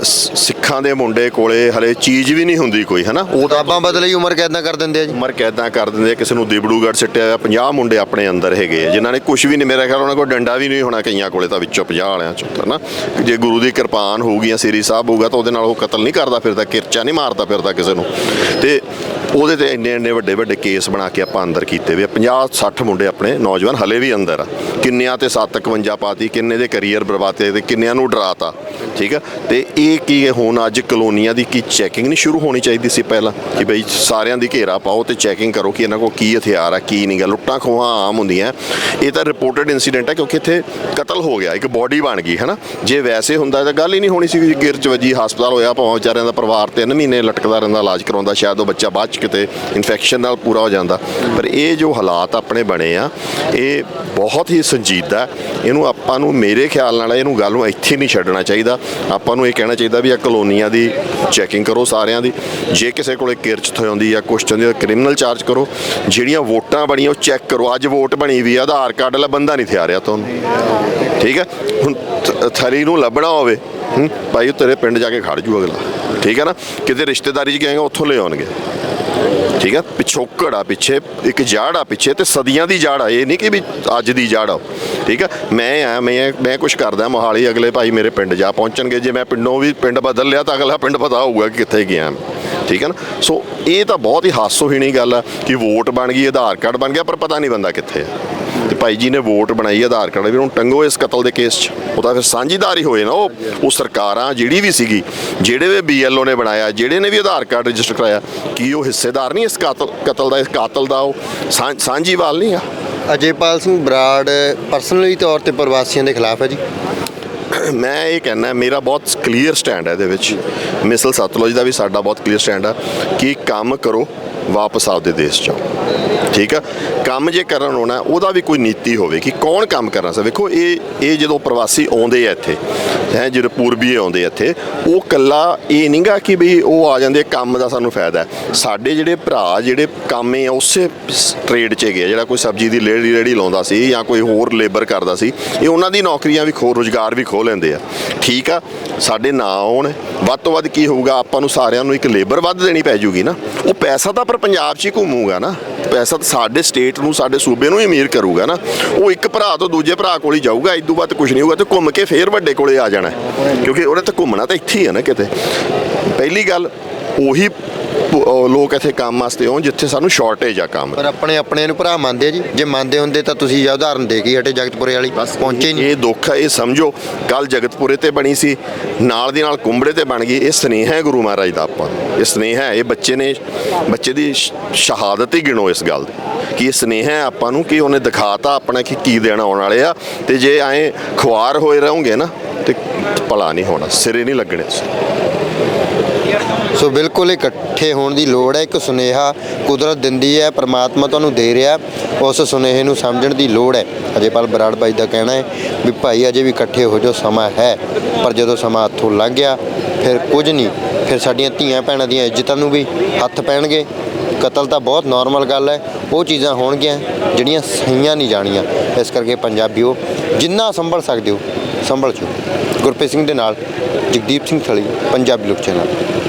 ਸਿੱਖਾਂ ਦੇ ਮੁੰਡੇ ਕੋਲੇ ਹਲੇ ਚੀਜ਼ ਵੀ ਨਹੀਂ ਹੁੰਦੀ ਕੋਈ ਹਨਾ? ਉਹ ਤਾਂ ਬਦਲੇ ਉਮਰ ਕੈਦਾਂ ਕਰ ਦਿੰਦੇ ਆ ਜੀ। ਉਮਰ ਕੈਦਾਂ ਕਰ ਦਿੰਦੇ ਆ, ਕਿਸੇ ਨੂੰ ਦਿਬੜੂਗੜ ਸਿੱਟਿਆ ਹੋਇਆ 50 ਮੁੰਡੇ ਆਪਣੇ ਅੰਦਰ ਹੈਗੇ ਆ ਜਿਨ੍ਹਾਂ ਨੇ ਕੁਝ ਵੀ ਨਹੀਂ ਮੇਰਾ ਖਿਆਲ ਉਹਨਾਂ ਕੋਲ ਡੰਡਾ ਵੀ ਨਹੀਂ ਹੋਣਾ ਕਈਆਂ ਕੋਲੇ ਤਾਂ ਵਿੱਚੋਂ 50 ਵਾਲਿਆਂ ਚੋਂ ਤਾਂ ਨਾ ਜੇ ਗੁਰੂ ਦੀ ਕਿਰਪਾਨ ਹੋਊਗੀ ਜਾਂ ਸ੍ਰੀ ਸਾਹਿਬ ਹੋਊਗਾ ਤਾਂ ਉਹਦੇ ਨਾਲ ਉਹ ਕਤਲ ਨਹੀਂ ਕਰਦਾ ਫਿਰਦਾ ਕਿਰਚਾ ਨਹੀਂ ਮਾਰਦਾ ਫਿਰਦਾ ਕਿਸੇ ਨੂੰ। ਤੇ ਉਹਦੇ ਤੇ ਇੰਨੇ ਇੰਨੇ ਵੱਡੇ ਵੱਡੇ ਕੇਸ ਬਣਾ ਕੇ ਆਪਾਂ ਅੰਦਰ ਕੀਤੇ ਵੇ 50 60 ਮੁੰਡੇ ਆਪਣੇ ਨੌਜਵਾਨ ਹਲੇ ਵੀ ਅੰਦਰ ਆ। ਕਿੰਨਿਆਂ ਤੇ 751 ਪਾਤੀ, ਕਿੰਨੇ ਦੇ ਕੈਰੀਅਰ ਬਰਬਾਦੇ ਤੇ ਕਿੰਨਿਆਂ ਨੂੰ ਡਰਾਤਾ, ਠੀਕ ਆ? ਤੇ ਇਹ ਕੀ ਹੁਣ ਅੱਜ ਕਲੋਨੀਆਂ ਦੀ ਕੀ ਚੈਕਿੰਗ ਨਹੀਂ ਸ਼ੁਰੂ ਹੋਣੀ ਚਾਹੀਦੀ ਸੀ ਪਹਿਲਾਂ? ਕਿ ਬਈ ਸਾਰਿਆਂ ਦੀ ਘੇਰਾ ਪਾਓ ਤੇ ਚੈਕਿੰਗ ਕਰੋ ਕਿ ਇਹਨਾਂ ਕੋਲ ਕੀ ਹਥਿਆਰ ਆ, ਕੀ ਨਹੀਂ ਗਾ। ਲੁੱਟਾਂ ਖੋਹਾਂ ਆਮ ਹੁੰਦੀਆਂ। ਇਹ ਤਾਂ ਰਿਪੋਰਟਡ ਇਨਸੀਡੈਂਟ ਹੈ ਕਿਉਂਕਿ ਇੱਥੇ ਕਤਲ ਹੋ ਗਿਆ, ਇੱਕ ਬੋਡੀ ਬਣ ਗਈ ਹੈ ਨਾ ਜੇ ਵੈਸੇ ਹੁੰਦਾ ਤਾਂ ਗੱਲ ਹੀ ਨਹੀਂ ਹੋਣੀ ਸੀ ਕਿ ਗਿਰਚ ਵੱਜੀ, ਹਸਪਤਾਲ ਹੋਇਆ, ਭਾਵੇਂ ਵਿਚਾਰਿਆਂ ਦਾ ਪਰਿਵਾਰ 3 ਮਹੀਨੇ ਲਟਕਦਾ ਰਹਿੰਦਾ, ਇਲਾਜ ਕਰਾਉਂਦਾ ਸ਼ਾਇਦ ਉਹ ਬੱਚਾ ਬਾਅਦ ਚ ਕਿਤੇ ਇਨਫੈਕਸ਼ਨ ਨਾਲ ਪੂਰਾ ਹੋ ਜਾਂਦਾ। ਪਰ ਇਹ ਜੋ ਹਾਲਾਤ ਆਪਣੇ ਬਣੇ ਆ ਇਹ ਬਹੁਤ ਹੀ ਸੰਜੀਦਾ ਇਹਨੂੰ ਆਪਾਂ ਨੂੰ ਮੇਰੇ ਖਿਆਲ ਨਾਲ ਇਹਨੂੰ ਗੱਲ ਨੂੰ ਇੱਥੇ ਨਹੀਂ ਛੱਡਣਾ ਚਾਹੀਦਾ। ਆਪਾਂ ਨੂੰ ਇਹ ਕਹਿਣਾ ਚਾਹੀਦਾ ਵੀ ਆ ਕਲੋਨੀਆਂ ਦੀ ਚੈਕਿੰਗ ਕਰੋ ਸਾਰਿਆਂ ਦੀ। ਜੇ ਕਿਸੇ ਕੋਲੇ ਕਿਰਚ ਹੁੰਦੀ ਜਾਂ ਕੁਛ ਹੁੰਦੀ ਤਾਂ ਕ੍ਰਿਮੀਨਲ ਚਾਰਜ ਕਰੋ। ਜਿਹੜੀਆਂ ਵੋਟਾਂ ਬਣੀਆਂ ਉਹ ਚੈੱਕ ਕਰੋ। ਅੱਜ ਵੋਟ ਬਣੀ ਵੀ ਆਧਾਰ ਕਾਰਡ ਵਾਲਾ ਬੰਦਾ ਨਹੀਂ ਥਿਆ ਰਿਹਾ ਤੁਹਾਨੂੰ। ਠੀਕ ਹੈ? ਹੁਣ ਥ- ਥਰੀ ਨੂੰ ਲੱਭਣਾ ਹੋਵੇ ਹੂੰ, ਭਾਈ ਉਹ ਤੇਰੇ ਪਿੰਡ ਜਾ ਕੇ ਖੜ ਜੂ ਅਗਲਾ। ਠੀਕ ਹੈ ਨਾ? ਕਿਤੇ ਰਿਸ਼ਤੇਦਾਰੀ 'ਚ ਗਏਗਾ ਉੱਥੋਂ ਲੈ ਆਉਣਗੇ। ਠੀਕ ਹੈ ਪਿਛੋਕੜ ਆ ਪਿੱਛੇ, ਇੱਕ ਜੜ ਆ ਪਿੱਛੇ ਤੇ ਸਦੀਆਂ ਦੀ ਜੜ ਆ। ਇਹ ਨਹੀਂ ਕਿ ਵੀ ਅੱਜ ਦੀ ਜੜ ਆ। ਠੀਕ ਆ? ਮੈਂ ਆ, ਮੈਂ ਮੈਂ ਕੁਝ ਕਰਦਾ, ਮੋਹਾਲੀ ਅਗਲੇ ਭਾਈ ਮੇਰੇ ਪਿੰਡ ਜਾ ਪਹੁੰਚਣਗੇ। ਜੇ ਮੈਂ ਪਿੰਡੋਂ ਵੀ ਪਿੰਡ ਬਦਲ ਲਿਆ ਤਾਂ ਅਗਲਾ ਪਿੰਡ ਪਤਾ ਹੋਊਗਾ ਕਿ ਕਿੱਥੇ ਗਿਆ ਠੀਕ ਹੈ ਨਾ? ਸੋ ਇਹ ਤਾਂ ਬਹੁਤ ਹੀ ਹਾਸੋਹੀਣੀ ਗੱਲ ਆ ਕਿ ਵੋਟ ਬਣ ਗਈ, ਆਧਾਰ ਕਾਰਡ ਬਣ ਗਿਆ, ਪਰ ਪਤਾ ਨਹੀਂ ਬੰਦਾ ਕਿੱਥੇ ਆ ਤੇ ਭਾਈ ਜੀ ਨੇ ਵੋਟ ਬਣਾਈ ਆਧਾਰ ਕਾਰਡ, ਵੀ ਉਹਨੂੰ ਟੰਗੋ ਇਸ ਕਤਲ ਦੇ ਕੇਸ 'ਚ। ਉਹ ਤਾਂ ਫਿਰ ਸਾਂਝੀਦਾਰੀ ਹੋਏ ਨਾ, ਉਹ ਉਹ ਸਰਕਾਰਾਂ ਜਿਹੜੀ ਵੀ ਸੀਗੀ, ਜਿਹੜੇ ਵੀ ਬੀਐਲਓ ਨੇ ਬਣਾਇਆ, ਜਿਹੜੇ ਨੇ ਵੀ ਆਧਾਰ ਕਾਰਡ ਰਜਿਸਟਰ ਕਰਾਇਆ, ਕੀ ਉਹ ਹਿੱਸੇਦਾਰ ਨਹੀਂ ਇਸ ਕਾਤਲ ਕਤਲ ਦਾ, ਇਸ ਕਾਤਲ ਦਾ ਉਹ? ਸਾਂ- ਸਾਂਝੀਵਾਲ ਨਹੀਂ ਆ। ਅਜੇਪਾਲ ਸਿੰਘ ਬਰਾੜ ਪਰਸਨਲੀ ਤੌਰ ਤੇ ਪ੍ਰਵਾਸੀਆਂ ਦੇ ਖਿਲਾਫ ਹੈ ਜੀ। ਮੈਂ ਇਹ ਕਹਿਣਾ, ਮੇਰਾ ਬਹੁਤ ਕਲੀਅਰ ਸਟੈਂਡ ਹੈ ਇਹਦੇ ਵਿੱਚ। ਮਿਸਲ ਸਤਲੁਜ ਦਾ ਵੀ ਸਾਡਾ ਬਹੁਤ ਕਲੀਅਰ ਸਟੈਂਡ ਆ ਕਿ ਕੰਮ ਕਰੋ ਵਾਪਸ ਆਪਦੇ ਦੇਸ਼ ਜਾਓ। ਠੀਕ ਆ? ਕੰਮ ਜੇ ਕਰਨ ਹੋਣਾ ਉਹਦਾ ਵੀ ਕੋਈ ਨੀਤੀ ਹੋਵੇ ਕਿ ਕੌਣ ਕੰਮ ਕਰਨਾ? ਸਾ ਵੇਖੋ, ਇਹ ਇਹ ਜਦੋਂ ਪ੍ਰਵਾਸੀ ਆਉਂਦੇ ਆ ਇੱਥੇ, ਹੈ, ਜਿਹੜੇ ਪੂਰਬੀ ਆਉਂਦੇ ਇੱਥੇ, ਉਹ ਕੱਲਾ ਇਹ ਨਹੀਂਗਾ ਕਿ ਵੀ ਉਹ ਆ ਜਾਂਦੇ ਕੰਮ ਦਾ ਸਾਨੂੰ ਫਾਇਦਾ ਸਾਡੇ ਜਿਹੜੇ ਭਰਾ, ਜਿਹੜੇ ਕੰਮ ਆ, ਉਸੇ ਟ੍ਰੇਡ 'ਚ ਗਏ ਜਿਹੜਾ ਕੋਈ ਸਬਜ਼ੀ ਦੀ ਰੇੜੀ ਰੇੜੀ ਲਾਉਂਦਾ ਸੀ ਜਾਂ ਕੋਈ ਹੋਰ ਲੇਬਰ ਕਰਦਾ ਸੀ, ਇਹ ਉਹਨਾਂ ਦੀ ਨੌਕਰੀਆਂ ਵੀ ਖੋ ਰੋਜ਼ਗਾਰ ਵੀ ਖੋ ਲੈਂਦੇ ਆ। ਠੀਕ ਆ? ਸਾਡੇ ਨਾ ਆਉਣ, ਵੱਧ ਤੋਂ ਵੱਧ ਕੀ ਹੋਊਗਾ? ਆਪਾਂ ਨੂੰ ਸਾਰਿਆਂ ਨੂੰ ਇੱਕ ਲੇਬਰ ਵੱਧ ਦੇਣੀ ਪੈ ਜੂਗੀ ਨਾ। ਉਹ ਪੈਸਾ ਤਾਂ ਪਰ ਪੰਜਾਬ 'ਚ ਹੀ ਘੁੰਮੂਗਾ ਨਾ। ਪੈਸਾ ਤਾਂ ਸਾਡੇ ਸਟੇਟ ਨੂੰ, ਸਾਡੇ ਸੂਬੇ ਨੂੰ ਹੀ ਅਮੀਰ ਕਰੂਗਾ ਨਾ। ਉਹ ਇੱਕ ਭਰਾ ਤੋਂ ਦੂਜੇ ਭਰਾ ਕੋਲ ਹੀ ਜਾਊਗਾ ਇਦੋਂ ਬਾਅਦ ਕੁਝ ਨਹੀਂ ਹੋਊਗਾ, ਤੇ ਘੁੰਮ ਕੇ ਫੇਰ ਵੱਡੇ ਕੋਲੇ ਆ ਜਾਣਾ। ਕਿਉਂਕਿ ਉਹਨੇ ਤਾਂ ਘੁੰਮਣਾ ਤਾਂ ਇੱਥੇ ਹੀ ਹੈ ਨਾ ਕਿਤੇ। ਪਹਿਲੀ ਗੱਲ, ਉਹੀ ਲੋਕ ਇੱਥੇ ਕੰਮ ਵਾਸਤੇ ਆਉਣ ਜਿੱਥੇ ਸਾਨੂੰ ਸ਼ਾਰਟੇਜ ਆ ਕੰਮ ਪਰ ਆਪਣੇ ਆਪਣੇ ਨੂੰ ਭਰਾ ਮੰਨਦੇ ਆ ਜੀ। ਜੇ ਮੰਨਦੇ ਹੁੰਦੇ ਤਾਂ ਤੁਸੀਂ ਇਹ ਉਦਾਹਰਨ ਦੇ ਕੇ ਹਟੇ ਜਗਤਪੁਰੇ ਵਾਲੀ। ਪਹੁੰਚੇ ਨਹੀਂ। ਇਹ ਦੁੱਖ ਹੈ ਇਹ ਸਮਝੋ ਕੱਲ ਜਗਤਪੁਰੇ ਤੇ ਬਣੀ ਸੀ ਨਾਲ ਦੀ ਨਾਲ ਕੁੰਬੜੇ ਤੇ ਬਣ ਗਈ। ਇਹ ਸਨੇਹ ਹੈ ਗੁਰੂ ਮਹਾਰਾਜ ਦਾ ਆਪਾਂ। ਇਹ ਸਨੇਹ ਹੈ। ਇਹ ਬੱਚੇ ਨੇ ਬੱਚੇ ਦੀ ਸ਼ਹਾਦਤ ਹੀ ਗਿਣੋ ਇਸ ਗੱਲ ਦੀ। ਕਿ ਇਹ ਸਨੇਹ ਹੈ ਆਪਾਂ ਨੂੰ ਕਿ ਉਹਨੇ ਦਿਖਾਤਾ ਆਪਣਾ ਕਿ ਕੀ ਦੇਣ ਆਉਣ ਵਾਲੇ ਆ। ਤੇ ਜੇ ਐਂ ਖੁਆਰ ਹੋਏ ਰਹੋਗੇ ਨਾ ਤੇ ਭਲਾ ਨਹੀਂ ਹੋਣਾ। ਸਿਰੇ ਨਹੀਂ ਲੱਗਣੇ। ਸੋ ਬਿਲਕੁਲ ਇਕੱਠੇ ਹੋਣ ਦੀ ਲੋੜ ਹੈ, ਇੱਕ ਸੁਨੇਹਾ ਕੁਦਰਤ ਦਿੰਦੀ ਹੈ, ਪਰਮਾਤਮਾ ਤੁਹਾਨੂੰ ਦੇ ਰਿਹਾ ਉਸ ਸੁਨੇਹੇ ਨੂੰ ਸਮਝਣ ਦੀ ਲੋੜ ਹੈ। ਅਜੇਪਾਲ ਬਰਾੜ ਬਾਈ ਦਾ ਕਹਿਣਾ ਹੈ ਵੀ ਭਾਈ ਅਜੇ ਵੀ ਇਕੱਠੇ ਹੋ ਜਾਓ, ਸਮਾਂ ਹੈ, ਪਰ ਜਦੋਂ ਸਮਾਂ ਹੱਥੋਂ ਲੰਘ ਗਿਆ, ਫਿਰ ਕੁਝ ਨਹੀਂ, ਫਿਰ ਸਾਡੀਆਂ ਧੀਆਂ ਭੈਣਾਂ ਦੀਆਂ ਇੱਜ਼ਤਾਂ ਨੂੰ ਵੀ ਹੱਥ ਪੈਣਗੇ। ਕਤਲ ਤਾਂ ਬਹੁਤ ਨਾਰਮਲ ਗੱਲ ਹੈ, ਉਹ ਚੀਜ਼ਾਂ ਹੋਣਗੀਆਂ ਜਿਹੜੀਆਂ ਸਹੀਆਂ ਨਹੀਂ ਜਾਣੀਆਂ। ਇਸ ਕਰਕੇ ਪੰਜਾਬੀਓ, ਜਿੰਨਾ ਸੰਭਲ ਸਕਦੇ ਹੋ, ਸੰਭਲ ਚੋ ਗੁਰਪ੍ਰੀਤ ਸਿੰਘ ਦੇ ਨਾਲ ਜਗਦੀਪ ਸਿੰਘ ਥਲੀ, ਪੰਜਾਬੀ ਲੋਕ ਚੈਨਲ।